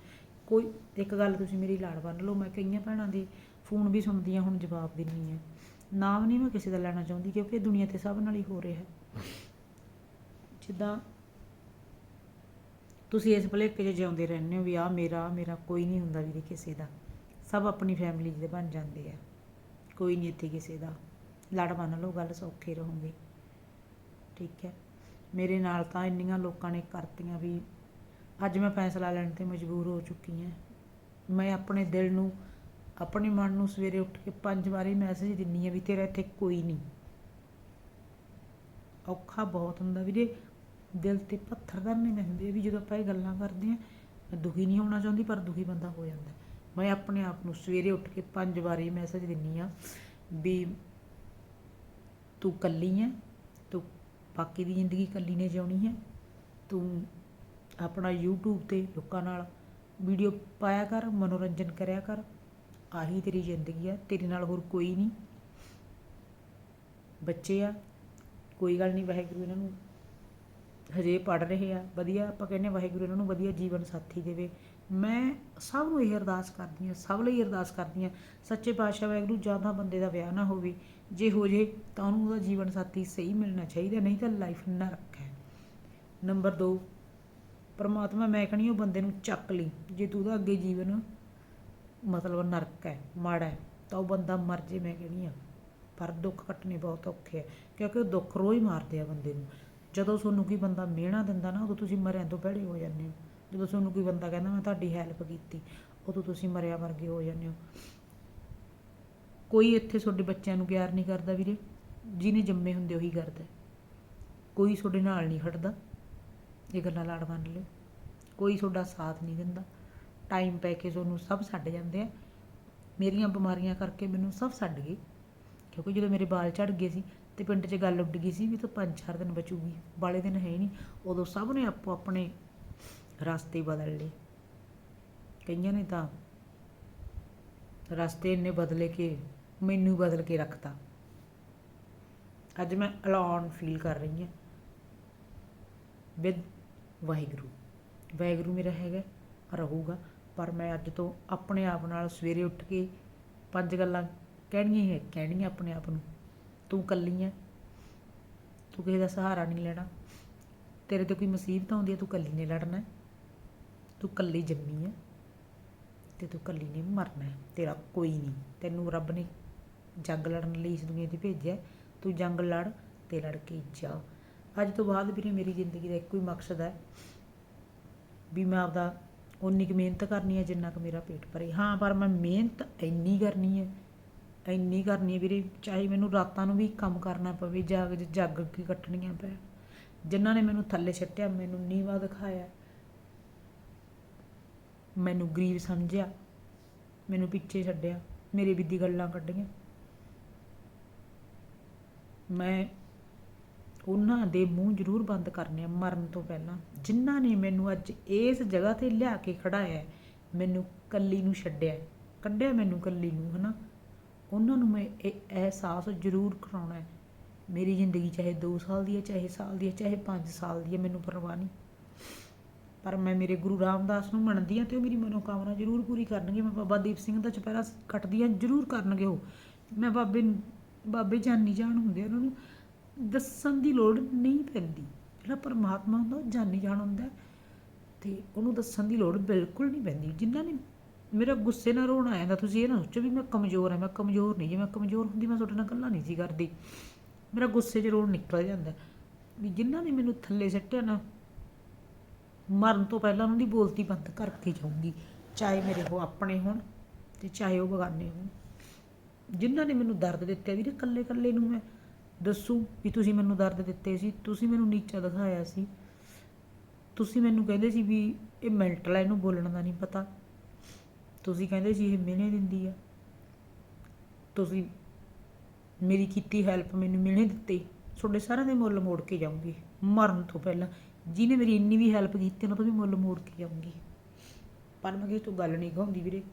ਕੋਈ ਇੱਕ ਗੱਲ ਤੁਸੀਂ ਮੇਰੀ ਲਾੜ ਬੰਨ ਲਓ, ਮੈਂ ਕਈਆਂ ਭੈਣਾਂ ਦੇ ਫੋਨ ਵੀ ਸੁਣਦੀ ਹਾਂ, ਹੁਣ ਜਵਾਬ ਦਿੰਨੀ ਆ ਨਾਮ ਨਹੀਂ ਮੈਂ ਕਿਸੇ ਦਾ ਲੈਣਾ ਚਾਹੁੰਦੀ, ਕਿਉਂਕਿ ਦੁਨੀਆ ਤੇ ਸਭ ਨਾਲ ਹੀ ਹੋ ਰਿਹਾ ਹੈ। ਜਿੱਦਾਂ ਤੁਸੀਂ ਇਸ ਭੁਲੇਖੇ 'ਚ ਜਿਉਂਦੇ ਰਹਿੰਦੇ ਹੋ ਵੀ ਆ ਮੇਰਾ ਮੇਰਾ ਕੋਈ ਨਹੀਂ ਹੁੰਦਾ ਵੀਰੇ ਕਿਸੇ ਦਾ। ਸਭ ਆਪਣੀ ਫੈਮਿਲੀ ਦੇ ਬਣ ਜਾਂਦੇ ਆ। ਕੋਈ ਨਹੀਂ ਇੱਥੇ ਕਿਸੇ ਦਾ। ਲੜ ਬੰਨ ਲਓ, ਗੱਲ ਸੌਖੇ ਰਹੋਗੇ। ਠੀਕ ਹੈ। ਮੇਰੇ ਨਾਲ ਤਾਂ ਇੰਨੀਆਂ ਲੋਕਾਂ ਨੇ ਕਰਤੀਆਂ ਵੀ ਅੱਜ ਮੈਂ ਫੈਸਲਾ ਲੈਣ ਤੇ ਮਜਬੂਰ ਹੋ ਚੁੱਕੀ ਹਾਂ। ਮੈਂ ਆਪਣੇ ਦਿਲ ਨੂੰ, ਆਪਣੇ ਮਨ ਨੂੰ ਸਵੇਰੇ ਉੱਠ ਕੇ ਪੰਜ ਵਾਰੀ ਮੈਸੇਜ ਦਿੰਨੀ ਆ ਵੀ ਤੇਰਾ ਇੱਥੇ ਕੋਈ ਨਹੀਂ। ਔਖਾ ਬਹੁਤ ਹੁੰਦਾ ਵੀਰੇ। ਦਿਲ ਤੇ ਪੱਥਰ ਧਰਨੇ ਪੈਂਦੇ ਆ ਵੀ ਜਦੋਂ ਆਪਾਂ ਇਹ ਗੱਲਾਂ ਕਰਦੇ ਆ ਮੈਂ ਦੁਖੀ ਨਹੀਂ ਹੋਣਾ ਚਾਹੁੰਦੀ ਪਰ ਦੁਖੀ ਬੰਦਾ ਹੋ ਜਾਂਦਾ। ਮੈਂ ਆਪਣੇ ਆਪ ਨੂੰ ਸਵੇਰੇ ਉੱਠ ਕੇ ਪੰਜ ਵਾਰੀ ਮੈਸੇਜ ਦਿੰਨੀ ਆ ਵੀ ਤੂੰ ਕੱਲੀ ਹੈ, ਤੂੰ ਬਾਕੀ ਦੀ ਜ਼ਿੰਦਗੀ ਕੱਲੀ ਨੇ ਜਿਉਣੀ ਹੈ, ਤੂੰ ਆਪਣਾ YouTube ਤੇ ਲੋਕਾਂ ਨਾਲ ਵੀਡੀਓ ਪਾਇਆ ਕਰ, ਮਨੋਰੰਜਨ ਕਰਿਆ ਕਰ। ਆਹੀ ਤੇਰੀ ਜ਼ਿੰਦਗੀ ਆ, ਤੇਰੇ ਨਾਲ ਹੋਰ ਕੋਈ ਨਹੀਂ। ਬੱਚੇ ਆ, ਕੋਈ ਗੱਲ ਨਹੀਂ, ਵਾਹਿਗੁਰੂ ਇਹਨਾਂ ਨੂੰ ਹਜੇ ਪੜ ਰਹੇ ਆ, ਵਧੀਆ, ਆਪਾਂ ਕਹਿੰਦੇ ਵਾਹਿਗੁਰੂ ਇਹਨਾਂ ਨੂੰ ਵਧੀਆ ਜੀਵਨ ਸਾਥੀ ਦੇਵੇ। ਮੈਂ ਸਭ ਨੂੰ ਇਹ ਅਰਦਾਸ ਕਰਦੀ ਹਾਂ, ਸਭ ਲਈ ਅਰਦਾਸ ਕਰਦੀ ਹਾਂ, ਸੱਚੇ ਪਾਤਸ਼ਾਹ ਵਾਹਿਗੁਰੂ ਜਾਂ ਤਾਂ ਬੰਦੇ ਦਾ ਵਿਆਹ ਨਾ ਹੋਵੇ, ਜੇ ਹੋ ਜੇ ਤਾਂ ਉਹਨੂੰ ਉਹਦਾ ਜੀਵਨ ਸਾਥੀ ਸਹੀ ਮਿਲਣਾ ਚਾਹੀਦਾ, ਨਹੀਂ ਤਾਂ ਲਾਈਫ ਨਰਕ ਹੈ ਨੰਬਰ 2 ਪਰਮਾਤਮਾ, ਮੈਂ ਕਹਣੀ ਉਹ ਬੰਦੇ ਨੂੰ ਚੱਕ ਲਈ। ਜੇ ਤੂੰ ਉਹਦਾ ਅੱਗੇ ਜੀਵਨ ਮਤਲਬ ਨਰਕ ਹੈ, ਮਾੜਾ ਹੈ, ਤਾਂ ਉਹ ਬੰਦਾ ਮਰ ਜੇ, ਮੈਂ ਕਹਿਣੀ ਆ। ਪਰ ਦੁੱਖ ਕੱਟਣੇ ਬਹੁਤ ਔਖੇ ਹੈ ਕਿਉਂਕਿ ਉਹ ਦੁੱਖ ਰੋਜ਼ ਮਾਰਦੇ ਆ ਬੰਦੇ ਨੂੰ। ਜਦੋਂ ਤੁਹਾਨੂੰ ਕੋਈ ਬੰਦਾ ਮਿਹਣਾ ਦਿੰਦਾ ਨਾ, ਉਦੋਂ ਤੁਸੀਂ ਮਰਿਆਂ ਤੋਂ ਭੈੜੇ ਹੋ ਜਾਂਦੇ ਹੋ। ਜਦੋਂ ਤੁਹਾਨੂੰ ਕੋਈ ਬੰਦਾ ਕਹਿੰਦਾ, ਮੈਂ ਤੁਹਾਡੀ ਹੈਲਪ ਕੀਤੀ ਉਦੋਂ ਤੁਸੀਂ ਮਰਿਆ ਵਰਗੇ ਹੋ ਜਾਂਦੇ ਹੋ। ਕੋਈ ਇੱਥੇ ਤੁਹਾਡੇ ਬੱਚਿਆਂ ਨੂੰ ਪਿਆਰ ਨਹੀਂ ਕਰਦਾ ਵੀਰੇ। ਜਿਹਨੇ ਜੰਮੇ ਹੁੰਦੇ ਉਹੀ ਕਰਦਾ। ਕੋਈ ਤੁਹਾਡੇ ਨਾਲ ਨਹੀਂ ਖੜਦਾ ਜੇ ਗੱਲਾਂ ਲਾੜ ਮੰਨ ਲਿਓ। ਕੋਈ ਤੁਹਾਡਾ ਸਾਥ ਨਹੀਂ ਦਿੰਦਾ। ਟਾਈਮ ਪੈ ਕੇ ਤੁਹਾਨੂੰ ਸਭ ਛੱਡ ਜਾਂਦੇ ਆ। ਮੇਰੀਆਂ ਬਿਮਾਰੀਆਂ ਕਰਕੇ ਮੈਨੂੰ ਸਭ ਛੱਡ ਗਏ। ਕਿਉਂਕਿ ਜਦੋਂ ਮੇਰੇ ਵਾਲ ਝੜ ਗਏ ਸੀ ਤੇ ਪਿੰਡ 'ਚ ਗੱਲ ਉੱਡ ਗਈ ਸੀ ਵੀ ਤਾਂ ਪੰਜ ਚਾਰ ਦਿਨ ਬਚੂਗੀ ਬਾਲੇ ਦਿਨ ਹੈ ਨਹੀਂ। ਉਦੋਂ ਸਭ ਨੇ ਆਪੋ ਆਪਣੇ ਰਸਤੇ ਬਦਲ ਲਏ। ਕਈਆਂ ਨੇ ਤਾਂ ਰਸਤੇ ਇੰਨੇ ਬਦਲੇ ਕਿ ਮੈਨੂੰ ਬਦਲ ਕੇ ਰੱਖਤਾ। ਅੱਜ ਮੈਂ ਅਲੋਨ ਫੀਲ ਕਰ ਰਹੀ ਹਾਂ। ਵਿਦ ਵਾਹਿਗੁਰੂ। ਵਾਹਿਗੁਰੂ ਮੇਰਾ ਹੈਗਾ, ਰਹੂਗਾ। ਪਰ ਮੈਂ ਅੱਜ ਤੋਂ ਆਪਣੇ ਆਪ ਨਾਲ ਸਵੇਰੇ ਉੱਠ ਕੇ ਪੰਜ ਗੱਲਾਂ ਕਹਿਣੀਆਂ ਹੀ ਹੈ ਕਹਿਣੀਆਂ ਆਪਣੇ ਆਪ ਨੂੰ। ਤੂੰ ਇਕੱਲੀ ਹੈ ਤੂੰ ਕਿਸੇ ਦਾ ਸਹਾਰਾ ਨਹੀਂ ਲੈਣਾ। ਤੇਰੇ ਤੇ ਕੋਈ ਮੁਸੀਬਤ ਆਉਂਦੀ ਹੈ ਤੂੰ ਇਕੱਲੀ ਨੇ ਲੜਨਾ ਤੂੰ ਇਕੱਲੀ ਜੰਮੀ ਹੈ ਤੇ ਤੂੰ ਇਕੱਲੀ ਨੇ ਮਰਨਾ ਤੇਰਾ ਕੋਈ ਨਹੀਂ, ਤੈਨੂੰ ਰੱਬ ਨੇ ਜੰਗ ਲੜਨ ਲਈ ਇਸ ਦੁਨੀਆ ਤੇ ਭੇਜਿਆ। ਤੂੰ ਜੰਗ ਲੜ ਤੇ ਲੜ ਕੇ ਜਾ। ਅੱਜ ਤੋਂ ਬਾਅਦ ਵੀਰੇ ਮੇਰੀ ਜ਼ਿੰਦਗੀ ਦਾ ਇੱਕੋ ਹੀ ਮਕਸਦ ਹੈ ਵੀ ਮੈਂ ਆਪਦਾ ਉਨੀ ਕੁ ਮਿਹਨਤ ਕਰਨੀ ਹੈ ਜਿੰਨਾ ਕੁ ਮੇਰਾ ਪੇਟ ਭਰੇ। ਹਾਂ, ਪਰ ਮੈਂ ਮਿਹਨਤ ਇੰਨੀ ਕਰਨੀ ਹੈ, ਇੰਨੀ ਕਰਨੀ ਹੈ ਵੀਰੇ, ਚਾਹੇ ਮੈਨੂੰ ਰਾਤਾਂ ਨੂੰ ਵੀ ਕੰਮ ਕਰਨਾ ਪਵੇ, ਜਾਗ, ਜੱਗ ਕੇ ਕੱਟਣੀਆਂ ਪੈ ਜਿਨ੍ਹਾਂ ਨੇ ਮੈਨੂੰ ਥੱਲੇ ਛੱਟਿਆ, ਮੈਨੂੰ ਨੀਵਾ ਦਿਖਾਇਆ, ਮੈਨੂੰ ਗਰੀਬ ਸਮਝਿਆ, ਮੈਨੂੰ ਪਿੱਛੇ ਛੱਡਿਆ, ਮੇਰੇ ਵਿੱਦੀ ਗੱਲਾਂ ਕੱਢੀਆਂ। ਮੈਂ ਉਹਨਾਂ ਦੇ ਮੂੰਹ ਜ਼ਰੂਰ ਬੰਦ ਕਰਨੇ ਆ ਮਰਨ ਤੋਂ ਪਹਿਲਾਂ। ਜਿਨ੍ਹਾਂ ਨੇ ਮੈਨੂੰ ਅੱਜ ਇਸ ਜਗ੍ਹਾ ਤੇ ਲਿਆ ਕੇ ਖੜਾਇਆ ਮੈਨੂੰ ਕੱਲੀ ਨੂੰ ਛੱਡਿਆ ਕੱਢਿਆ ਮੈਨੂੰ ਕੱਲੀ ਨੂੰ ਹਨਾ? ਉਹਨਾਂ ਨੂੰ ਮੈਂ ਇਹ ਅਹਿਸਾਸ ਜ਼ਰੂਰ ਕਰਾਉਣਾ ਹੈ। ਮੇਰੀ ਜ਼ਿੰਦਗੀ ਚਾਹੇ 2 ਸਾਲ ਦੀ ਹੈ ਚਾਹੇ ਸਾਲ ਦੀ ਹੈ ਚਾਹੇ 5 ਸਾਲ ਦੀ ਹੈ ਮੈਨੂੰ ਪਰਵਾਹ ਨਹੀਂ। ਪਰ ਮੈਂ ਮੇਰੇ ਗੁਰੂ ਰਾਮਦਾਸ ਨੂੰ ਮੰਨਦੀ ਹਾਂ ਤੇ ਉਹ ਮੇਰੀ ਮਨੋਕਾਮਨਾ ਜ਼ਰੂਰ ਪੂਰੀ ਕਰਨਗੇ। ਮੈਂ ਬਾਬਾ ਦੀਪ ਸਿੰਘ ਦਾ ਚੁਪਹਿਰਾ ਕੱਟਦੀ ਹਾਂ ਜ਼ਰੂਰ ਕਰਨਗੇ ਉਹ। ਮੈਂ ਬਾਬੇ ਬਾਬੇ ਜਾਨੀ ਜਾਣ ਹੁੰਦੇ ਆ, ਉਹਨਾਂ ਨੂੰ। ਦੱਸਣ ਦੀ ਲੋੜ ਨਹੀਂ ਪੈਂਦੀ। ਜਿਹੜਾ ਪਰਮਾਤਮਾ ਹੁੰਦਾ, ਉਹ ਜਾਨੀ ਜਾਣ ਹੁੰਦਾ ਤੇ ਉਹਨੂੰ ਦੱਸਣ ਦੀ ਲੋੜ ਬਿਲਕੁਲ ਨਹੀਂ ਪੈਂਦੀ। ਜਿਨ੍ਹਾਂ ਨੇ ਮੇਰਾ ਗੁੱਸੇ ਨਾਲ ਰੋਣ ਆਇਆ ਜਾਂਦਾ ਤੁਸੀਂ ਇਹ ਨਾ ਸੋਚੋ ਵੀ ਮੈਂ ਕਮਜ਼ੋਰ ਹਾਂ, ਮੈਂ ਕਮਜ਼ੋਰ ਨਹੀਂ, ਜੇ ਮੈਂ ਕਮਜ਼ੋਰ ਹੁੰਦੀ, ਮੈਂ ਤੁਹਾਡੇ ਨਾਲ ਗੱਲਾਂ ਨਹੀਂ ਸੀ ਕਰਦੀ। ਮੇਰਾ ਗੁੱਸੇ 'ਚ ਰੋਣ ਨਿਕਲ ਜਾਂਦਾ ਵੀ ਜਿਨ੍ਹਾਂ ਨੇ ਮੈਨੂੰ ਥੱਲੇ ਸੱਟਿਆ ਨਾ, ਮਰਨ ਤੋਂ ਪਹਿਲਾਂ ਉਹਨਾਂ ਦੀ ਬੋਲਤੀ ਬੰਦ ਕਰਕੇ ਜਾਊਂਗੀ। ਚਾਹੇ ਮੇਰੇ ਉਹ ਆਪਣੇ ਹੋਣ ਤੇ ਚਾਹੇ ਉਹ ਬਗਾਨੇ ਹੋਣ। ਜਿਨ੍ਹਾਂ ਨੇ ਮੈਨੂੰ ਦਰਦ ਦਿੱਤਾ ਵੀਰੇ ਕੱਲੇ ਕੱਲੇ ਨੂੰ ਮੈਂ ਦੱਸੂ ਵੀ ਤੁਸੀਂ ਮੈਨੂੰ ਦਰਦ ਦਿੱਤੇ ਸੀ, ਤੁਸੀਂ ਮੈਨੂੰ ਨੀਚਾ ਦਿਖਾਇਆ ਸੀ। ਤੁਸੀਂ ਮੈਨੂੰ ਕਹਿੰਦੇ ਸੀ ਵੀ ਇਹ ਮੈਂਟਲ ਹੈ ਇਹਨੂੰ ਬੋਲਣ ਦਾ ਨਹੀਂ ਪਤਾ। ਤੁਸੀਂ ਕਹਿੰਦੇ ਸੀ ਇਹ ਮਿਹਨੇ ਦਿੰਦੀ ਆ। ਤੁਸੀਂ ਮੇਰੀ ਕੀਤੀ ਹੈਲਪ ਮੈਨੂੰ ਮਿਹਨੇ ਦਿੱਤੇ। ਤੁਹਾਡੇ ਸਾਰਿਆਂ ਦੇ ਮੁੱਲ ਮੋੜ ਕੇ ਜਾਊਂਗੀ। ਮਰਨ ਤੋਂ ਪਹਿਲਾਂ ਜਿਹਨੇ ਮੇਰੀ ਇੰਨੀ ਵੀ ਹੈਲਪ ਕੀਤੀ, ਉਹਨਾਂ ਤੋਂ ਵੀ ਮੁੱਲ ਮੋੜ ਕੇ ਜਾਊਂਗੀ। ਪਰ ਮੈਂ ਕਿਹਾ ਤੋਂ ਗੱਲ ਨਹੀਂ ਕਹਾਉਂਦੀ ਵੀਰੇ।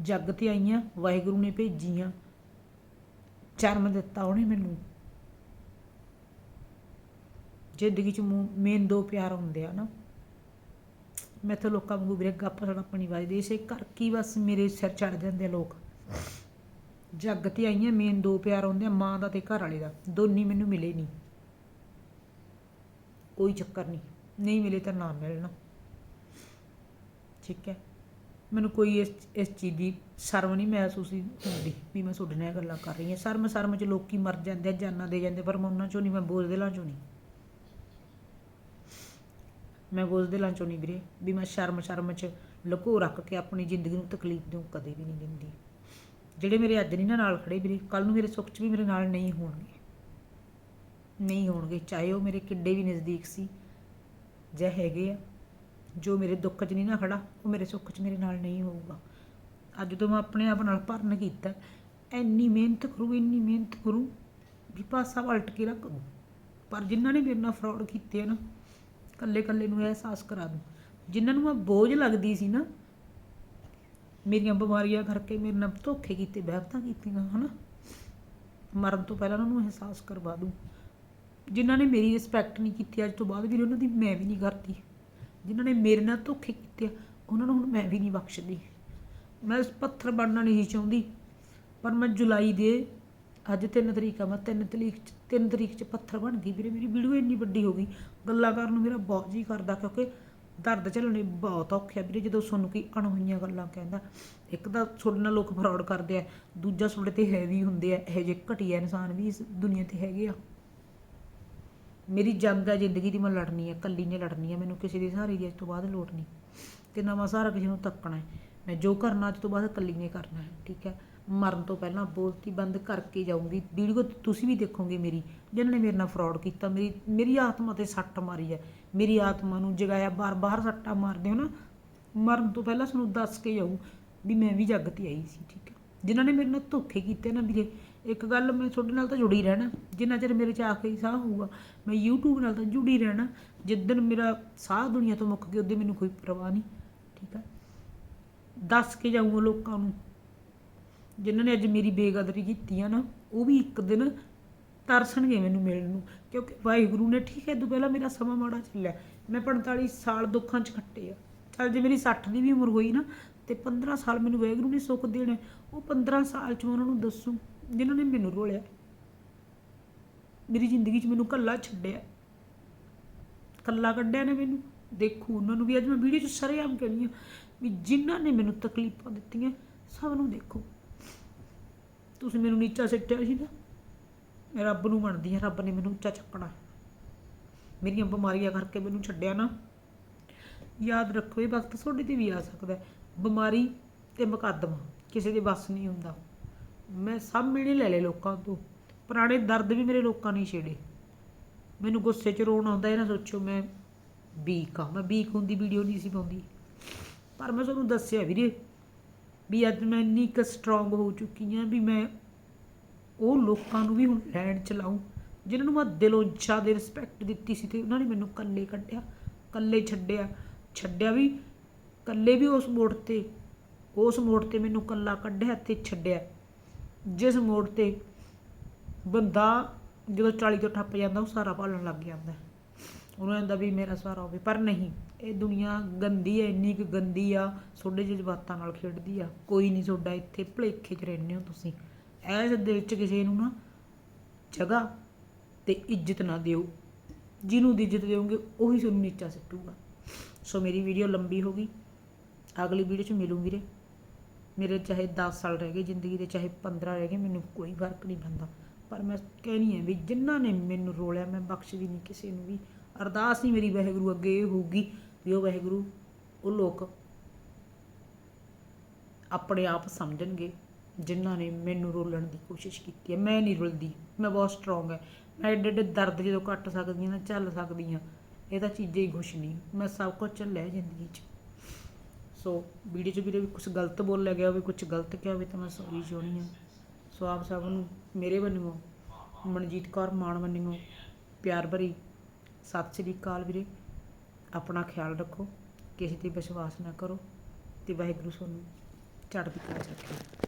ਜੱਗ ਤੇ ਆਈਆਂ, ਵਾਹਿਗੁਰੂ ਨੇ ਭੇਜੀਆਂ। ਜਨਮ ਦਿੱਤਾ ਉਹਨੇ ਮੈਨੂੰ। ਜ਼ਿੰਦਗੀ ਚ ਮੇਨ ਦੋ ਪਿਆਰ ਹੁੰਦੇ ਆ ਨਾ। ਮੈਂ ਤਾਂ ਲੋਕਾਂ ਵਾਂਗੂ ਵੀਰੇ ਗੱਪ ਸੜਪ ਨਹੀਂ ਵੱਜਦੀ, ਇਸੇ ਕਰਕੇ ਬਸ ਮੇਰੇ ਸਿਰ ਚੜ ਜਾਂਦੇ ਆ ਲੋਕ। ਜੱਗ ਤੇ ਆਈਆਂ, ਮੇਨ ਦੋ ਪਿਆਰ ਹੁੰਦੇ ਆ, ਮਾਂ ਦਾ ਤੇ ਘਰ ਵਾਲੇ ਦਾ। ਦੋਨੀ ਮੈਨੂੰ ਮਿਲੇ ਨਹੀਂ ਕੋਈ ਚੱਕਰ ਨਹੀਂ ਨਹੀਂ ਮਿਲੇ ਤਾਂ ਨਾ ਮਿਲਣਾ। ਠੀਕ ਹੈ? ਮੈਨੂੰ ਕੋਈ ਇਸ ਇਸ ਚੀਜ਼ ਦੀ ਸ਼ਰਮ ਨਹੀਂ ਮਹਿਸੂਸ ਹੁੰਦੀ ਵੀ ਮੈਂ ਤੁਹਾਡੇ ਨਾਲ ਇਹ ਗੱਲਾਂ ਕਰ ਰਹੀ ਹਾਂ। ਸ਼ਰਮ ਸ਼ਰਮ ਚ ਲੋਕੀ ਮਰ ਜਾਂਦੇ ਆ, ਜਾਨਾਂ ਦੇ ਜਾਂਦੇ ਪਰ ਮੈਂ ਉਹਨਾਂ ਚੋਂ ਨਹੀਂ, ਮੈਂ ਬੋਝ ਦਿਲਾਂ ਚੋਂ ਨਹੀਂ। ਮੈਂ ਬੋਝ ਦਿਲਾਂ ਚੋਂ ਨਹੀਂ ਵੀਰੇ, ਵੀ ਮੈਂ ਸ਼ਰਮ ਸ਼ਰਮ ਚ ਲੁਕੋ ਰੱਖ ਕੇ ਆਪਣੀ ਜ਼ਿੰਦਗੀ ਨੂੰ ਤਕਲੀਫ ਦਿਉ ਕਦੇ ਵੀ ਨਹੀਂ ਦਿੰਦੀ। ਜਿਹੜੇ ਮੇਰੇ ਅੱਜ ਨਹੀਂ ਨਾ ਨਾਲ ਖੜੇ ਵੀਰੇ ਕੱਲ ਨੂੰ ਮੇਰੇ ਸੁੱਖ ਚ ਵੀ ਮੇਰੇ ਨਾਲ ਨਹੀਂ ਹੋਣਗੇ। ਨਹੀਂ ਹੋਣਗੇ, ਚਾਹੇ ਉਹ ਮੇਰੇ ਕਿੱਡੇ ਵੀ ਨਜ਼ਦੀਕ ਸੀ, ਜਾਂ ਹੈਗੇ ਆ। ਜੋ ਮੇਰੇ ਦੁੱਖ 'ਚ ਨਹੀਂ ਨਾ ਖੜਾ, ਉਹ ਮੇਰੇ ਸੁੱਖ 'ਚ ਮੇਰੇ ਨਾਲ ਨਹੀਂ ਹੋਊਗਾ। ਅੱਜ ਤੋਂ ਮੈਂ ਆਪਣੇ ਆਪ ਨਾਲ ਭਰਨ ਕੀਤਾ। ਇੰਨੀ ਮਿਹਨਤ ਕਰੂ, ਇੰਨੀ ਮਿਹਨਤ ਕਰੂ ਵੀ ਪਾਸਾ ਪਲਟ ਕੇ ਰੱਖ ਦੂੰ। ਪਰ ਜਿਨ੍ਹਾਂ ਨੇ ਮੇਰੇ ਨਾਲ ਫਰਾਡ ਕੀਤੇ ਆ ਨਾ ਕੱਲੇ ਕੱਲੇ ਨੂੰ ਇਹ ਅਹਿਸਾਸ ਕਰਾ ਦੂੰ। ਜਿਨ੍ਹਾਂ ਨੂੰ ਮੈਂ ਬੋਝ ਲੱਗਦੀ ਸੀ ਨਾ, ਮੇਰੀਆਂ ਬਿਮਾਰੀਆਂ ਕਰਕੇ ਮੇਰੇ ਨਾਲ ਧੋਖੇ ਕੀਤੇ ਬਹਿਬਤਾਂ ਕੀਤੀਆਂ, ਹਨਾ? ਮਰਨ ਤੋਂ ਪਹਿਲਾਂ ਉਹਨਾਂ ਨੂੰ ਅਹਿਸਾਸ ਕਰਵਾ ਦੂੰ। ਜਿਨ੍ਹਾਂ ਨੇ ਮੇਰੀ ਰਿਸਪੈਕਟ ਨਹੀਂ ਕੀਤੀ, ਅੱਜ ਤੋਂ ਬਾਅਦ ਵੀ ਉਹਨਾਂ ਦੀ ਮੈਂ ਵੀ ਨਹੀਂ ਕਰਦੀ। ਜਿਨ੍ਹਾਂ ਨੇ ਮੇਰੇ ਨਾਲ ਧੋਖੇ ਕੀਤੇ ਆ, ਉਹਨਾਂ ਨੂੰ ਹੁਣ ਮੈਂ ਵੀ ਨਹੀਂ ਬਖਸ਼ਦੀ। ਮੈਂ ਇਸ ਪੱਥਰ ਬਣਨਾ ਨਹੀਂ ਚਾਹੁੰਦੀ, ਪਰ ਮੈਂ ਜੁਲਾਈ ਦੇ ਅੱਜ 3 ਤਰੀਕ ਆ, ਮੈਂ 3 ਤਰੀਕ ਚ 3 ਤਰੀਕ ਚ ਪੱਥਰ ਬਣ ਗਈ ਵੀਰੇ, ਮੇਰੀ ਵੀਡੀਓ ਇੰਨੀ ਵੱਡੀ ਹੋ ਗਈ, ਗੱਲਾਂ ਕਰਨ ਨੂੰ ਮੇਰਾ ਬਹੁਤ ਜੀ ਕਰਦਾ ਕਿਉਂਕਿ ਦਰਦ ਝੱਲਣੇ ਬਹੁਤ ਔਖਾ ਵੀਰੇ, ਜਦੋਂ ਤੁਹਾਨੂੰ ਕੋਈ ਅਣਹੋਈਆਂ ਗੱਲਾਂ ਕਹਿੰਦਾ, ਇੱਕ ਤਾਂ ਤੁਹਾਡੇ ਨਾਲ ਲੋਕ ਫਰਾਡ ਕਰਦੇ ਆ, ਦੂਜਾ ਤੁਹਾਡੇ ਤੇ ਹੈਵੀ ਹੁੰਦੇ ਆ, ਇਹੋ ਜਿਹੇ ਘਟੀਆ ਇਨਸਾਨ ਵੀ ਇਸ ਦੁਨੀਆ ਤੇ ਹੈਗੇ ਆ। ਮੇਰੀ ਜੰਗ ਆ ਜ਼ਿੰਦਗੀ ਦੀ ਮੈਂ ਲੜਨੀ ਆ ਕੱਲੀ ਨੇ ਲੜਨੀ ਆ ਮੈਨੂੰ ਕਿਸੇ ਦੇ ਸਹਾਰੇ ਦੀ ਅੱਜ ਤੋਂ ਬਾਅਦ ਲੋੜ ਨਹੀਂ। ਤੇ ਨਵਾਂ ਸਹਾਰਾ ਕਿਸੇ ਨੂੰ ਤੱਕਣਾ ਹੈ। ਮੈਂ ਜੋ ਕਰਨਾ ਅੱਜ ਤੋਂ ਬਾਅਦ ਕੱਲੀ ਨੇ ਕਰਨਾ ਹੈ, ਠੀਕ ਹੈ? ਮਰਨ ਤੋਂ ਪਹਿਲਾਂ ਬੋਲਤੀ ਬੰਦ ਕਰਕੇ ਜਾਊਂਗੀ। ਵੀਡੀਓ ਤੁਸੀਂ ਵੀ ਦੇਖੋਗੇ ਮੇਰੀ ਜਿਨ੍ਹਾਂ ਨੇ ਮੇਰੇ ਨਾਲ ਫਰਾਡ ਕੀਤਾ, ਮੇਰੀ ਮੇਰੀ ਆਤਮਾ ਤੇ ਸੱਟ ਮਾਰੀ ਹੈ। ਮੇਰੀ ਆਤਮਾ ਨੂੰ ਜਗਾਇਆ ਬਾਰ-ਬਾਰ ਸੱਟਾਂ ਮਾਰਦੇ ਹੋ ਨਾ, ਮਰਨ ਤੋਂ ਪਹਿਲਾਂ ਸਾਨੂੰ ਦੱਸ ਕੇ ਜਾਊ ਵੀ ਮੈਂ ਵੀ ਜੱਗ ਤੇ ਆਈ ਸੀ, ਠੀਕ ਹੈ? ਜਿਨ੍ਹਾਂ ਨੇ ਮੇਰੇ ਨਾਲ ਧੋਖੇ ਕੀਤੇ ਨਾ ਵੀਰੇ ਇੱਕ ਗੱਲ ਮੈਂ ਤੁਹਾਡੇ ਨਾਲ ਤਾਂ ਜੁੜੀ ਰਹਿਣਾ, ਜਿੰਨਾ ਚਿਰ ਮੇਰੇ ਚ ਆਖਰੀ ਸਾਹ ਹੋਊਗਾ, ਮੈਂ YouTube ਨਾਲ ਤਾਂ ਜੁੜੀ ਰਹਿਣਾ, ਜਿੱਦਣ ਮੇਰਾ ਸਾਹ ਦੁਨੀਆ ਤੋਂ ਮੁੱਕ ਗਿਆ ਉਦੋਂ ਮੈਨੂੰ ਕੋਈ ਪਰਵਾਹ ਨਹੀਂ, ਠੀਕ ਹੈ ਦੱਸ ਕੇ ਜਾਊਂਗਾ ਲੋਕਾਂ ਨੂੰ, ਜਿਨ੍ਹਾਂ ਨੇ ਅੱਜ ਮੇਰੀ ਬੇਕਦਰੀ ਕੀਤੀ ਆ ਨਾ, ਉਹ ਵੀ ਇੱਕ ਦਿਨ ਤਰਸਣਗੇ ਮੈਨੂੰ ਮਿਲਣ ਨੂੰ, ਕਿਉਂਕਿ ਵਾਹਿਗੁਰੂ ਨੇ ਠੀਕ ਹੈ ਤੋਂ ਪਹਿਲਾਂ ਮੇਰਾ ਸਮਾਂ ਮਾੜਾ ਚੱਲਿਆ ਮੈਂ 45 ਸਾਲ ਦੁੱਖਾਂ 'ਚ ਖੱਟੇ ਆ। ਚੱਲ ਜੇ ਮੇਰੀ 60 ਦੀ ਵੀ ਉਮਰ ਹੋਈ ਨਾ, ਤੇ 15 ਸਾਲ ਮੈਨੂੰ ਵਾਹਿਗੁਰੂ ਨੇ ਸੁੱਖ ਦੇਣਾ ਉਹ 15 ਸਾਲ 'ਚ ਉਹਨਾਂ ਨੂੰ ਦੱਸੂ। ਜਿਨ੍ਹਾਂ ਨੇ ਮੈਨੂੰ ਰੋਲਿਆ। ਮੇਰੀ ਜ਼ਿੰਦਗੀ 'ਚ ਮੈਨੂੰ ਕੱਲਾ ਛੱਡਿਆ। ਕੱਲਾ ਕੱਢਿਆ ਨੇ ਮੈਨੂੰ। ਦੇਖੋ ਉਹਨਾਂ ਨੂੰ ਵੀ ਅੱਜ ਮੈਂ ਵੀਡੀਓ 'ਚ ਸਰੇਆਮ ਕਹਿੰਦੀ ਆ ਵੀ ਜਿਨ੍ਹਾਂ ਨੇ ਮੈਨੂੰ ਤਕਲੀਫਾਂ ਦਿੱਤੀਆਂ, ਸਭ ਨੂੰ ਦੇਖੋ। ਤੁਸੀਂ ਮੈਨੂੰ ਨੀਚਾ ਸਿੱਟਿਆ ਸੀ ਨਾ, ਮੈਂ ਰੱਬ ਨੂੰ ਮੰਨਦੀ ਹਾਂ, ਰੱਬ ਨੇ ਮੈਨੂੰ ਉੱਚਾ ਚੱਕਣਾ। ਮੇਰੀਆਂ ਬਿਮਾਰੀਆਂ ਕਰਕੇ ਮੈਨੂੰ ਛੱਡਿਆ ਨਾ। ਯਾਦ ਰੱਖੋ, ਇਹ ਵਕਤ ਤੁਹਾਡੇ ਤੇ ਵੀ ਆ ਸਕਦਾ ਬਿਮਾਰੀ ਤੇ ਮੁਕੱਦਮਾ, ਕਿਸੇ ਦੇ ਵੱਸ ਨਹੀਂ ਹੁੰਦਾ। ਮੈਂ ਸਭ ਮਿਹਣੇ ਲੈ ਲਏ ਲੋਕਾਂ ਤੋਂ। ਪੁਰਾਣੇ ਦਰਦ ਵੀ ਮੇਰੇ ਲੋਕਾਂ ਨੇ ਛੇੜੇ। ਮੈਨੂੰ ਗੁੱਸੇ 'ਚ ਰੋਣ ਆਉਂਦਾ ਇਹ ਨਾ ਸੋਚੋ ਮੈਂ ਵੀਕ ਆ ਮੈਂ ਵੀਕ ਹੁੰਦੀ, ਵੀਡੀਓ ਨਹੀਂ ਸੀ ਪਾਉਂਦੀ। ਪਰ ਮੈਂ ਤੁਹਾਨੂੰ ਦੱਸਿਆ ਵੀਰੇ ਵੀ ਅੱਜ ਮੈਂ ਇੰਨੀ ਕੁ ਸਟਰੋਂਗ ਹੋ ਚੁੱਕੀ ਹਾਂ ਵੀ ਮੈਂ ਉਹ ਲੋਕਾਂ ਨੂੰ ਵੀ ਹੁਣ ਲੈਣ ਚ ਲਾਉਂ ਜਿਨ੍ਹਾਂ ਨੂੰ ਮੈਂ ਦਿਲੋਂ ਜ਼ਿਆਦਾ ਰਿਸਪੈਕਟ ਦਿੱਤੀ ਸੀ ਤੇ ਉਹਨਾਂ ਨੇ ਮੈਨੂੰ ਇਕੱਲੇ ਕੱਢਿਆ, ਇਕੱਲੇ ਛੱਡਿਆ ਛੱਡਿਆ ਵੀ, ਇਕੱਲੇ ਵੀ ਉਸ ਮੋੜ ਤੇ, ਉਸ ਮੋੜ ਤੇ ਮੈਨੂੰ ਇਕੱਲਾ ਕੱਢਿਆ ਤੇ ਛੱਡਿਆ। ਜਿਸ ਮੋੜ ਤੇ ਬੰਦਾ ਜਦੋਂ 40 ਤੋਂ ਠੱਪ ਜਾਂਦਾ, ਉਹ ਸਾਰਾ ਭਾਲਣ ਲੱਗ ਜਾਂਦਾ। ਉਹਨੂੰ ਕਹਿੰਦਾ ਵੀ ਮੇਰਾ ਸਾਰਾ ਹੋਵੇ, ਪਰ ਨਹੀਂ, ਇਹ ਦੁਨੀਆ ਗੰਦੀ ਹੈ, ਇੰਨੀ ਕੁ ਗੰਦੀ ਆ, ਤੁਹਾਡੇ ਜਜ਼ਬਾਤਾਂ ਨਾਲ ਖੇਡਦੀ ਆ। ਕੋਈ ਨਹੀਂ ਤੁਹਾਡਾ ਇੱਥੇ ਭਲੇਖੇ 'ਚ ਰਹਿੰਦੇ ਹੋ ਤੁਸੀਂ। ਐਸ ਦਿਲ 'ਚ ਕਿਸੇ ਨੂੰ ਨਾ ਜਗ੍ਹਾ ਤੇ ਇੱਜ਼ਤ ਨਾ ਦਿਓ। ਜਿਹਨੂੰ ਦੀ ਇੱਜ਼ਤ ਦਿਓਗੇ, ਉਹੀ ਤੁਹਾਨੂੰ ਨੀਚਾ ਸਿੱਟੂਗਾ। ਸੋ ਮੇਰੀ ਵੀਡੀਓ ਲੰਬੀ ਹੋ ਗਈ। ਅਗਲੀ ਵੀਡੀਓ 'ਚ ਮਿਲੂੰ ਰੇ। ਮੇਰੇ ਚਾਹੇ 10 ਸਾਲ ਰਹਿ ਗਏ ਜ਼ਿੰਦਗੀ ਦੇ, ਚਾਹੇ 15 ਰਹਿ ਗਏ, ਮੈਨੂੰ ਕੋਈ ਫ਼ਰਕ ਨਹੀਂ ਪੈਂਦਾ। ਪਰ ਮੈਂ ਕਹਿਣੀ ਹੈ ਵੀ ਜਿਨ੍ਹਾਂ ਨੇ ਮੈਨੂੰ ਰੋਲਿਆ, ਮੈਂ ਬਖਸ਼ਦੀ ਨਹੀਂ ਕਿਸੇ ਨੂੰ ਵੀ। ਅਰਦਾਸ ਨਹੀਂ ਮੇਰੀ ਵਾਹਿਗੁਰੂ ਅੱਗੇ ਇਹ ਹੋਊਗੀ ਵੀ ਉਹ ਵਾਹਿਗੁਰੂ, ਉਹ ਲੋਕ ਆਪਣੇ ਆਪ ਸਮਝਣਗੇ ਜਿਨ੍ਹਾਂ ਨੇ ਮੈਨੂੰ ਰੋਲਣ ਦੀ ਕੋਸ਼ਿਸ਼ ਕੀਤੀ ਹੈ। ਮੈਂ ਨਹੀਂ ਰੁਲਦੀ, ਮੈਂ ਬਹੁਤ ਸਟਰੋਂਗ ਹੈ। ਮੈਂ ਐਡੇ ਐਡੇ ਦਰਦ ਜਦੋਂ ਕੱਟ ਸਕਦੀ ਹਾਂ ਨਾ ਝੱਲ ਸਕਦੀ ਹਾਂ ਇਹ ਤਾਂ ਚੀਜ਼ਾਂ ਹੀ ਖੁਸ਼ ਨਹੀਂ। ਮੈਂ ਸਭ ਕੁਝ ਝੱਲਿਆ ਜ਼ਿੰਦਗੀ 'ਚ। ਸੋ ਵੀਡੀਓ 'ਚ ਵੀਰੇ ਵੀ ਕੁਝ ਗਲਤ ਬੋਲਿਆ ਗਿਆ ਹੋਵੇ ਕੁਝ ਗਲਤ ਕਿਹਾ ਹੋਵੇ ਤਾਂ ਮੈਂ ਸੌਰੀ ਚਾਹੁੰਦੀ ਹਾਂ। ਸੋ ਆਪ ਸਭ ਨੂੰ ਮੇਰੇ ਵੱਲੋਂ, ਮਨਜੀਤ ਕੌਰ ਮਾਣ ਵੱਲੋਂ ਪਿਆਰ ਭਰੀ ਸਤਿ ਸ੍ਰੀ ਅਕਾਲ ਵੀਰੇ। ਆਪਣਾ ਖਿਆਲ ਰੱਖੋ, ਕਿਸੇ ਤੇ ਵਿਸ਼ਵਾਸ ਨਾ ਕਰੋ ਤੇ ਵਾਹਿਗੁਰੂ ਤੁਹਾਨੂੰ ਚੜ੍ਹਦੀ ਕਲਾ ਚ ਰੱਖੇ।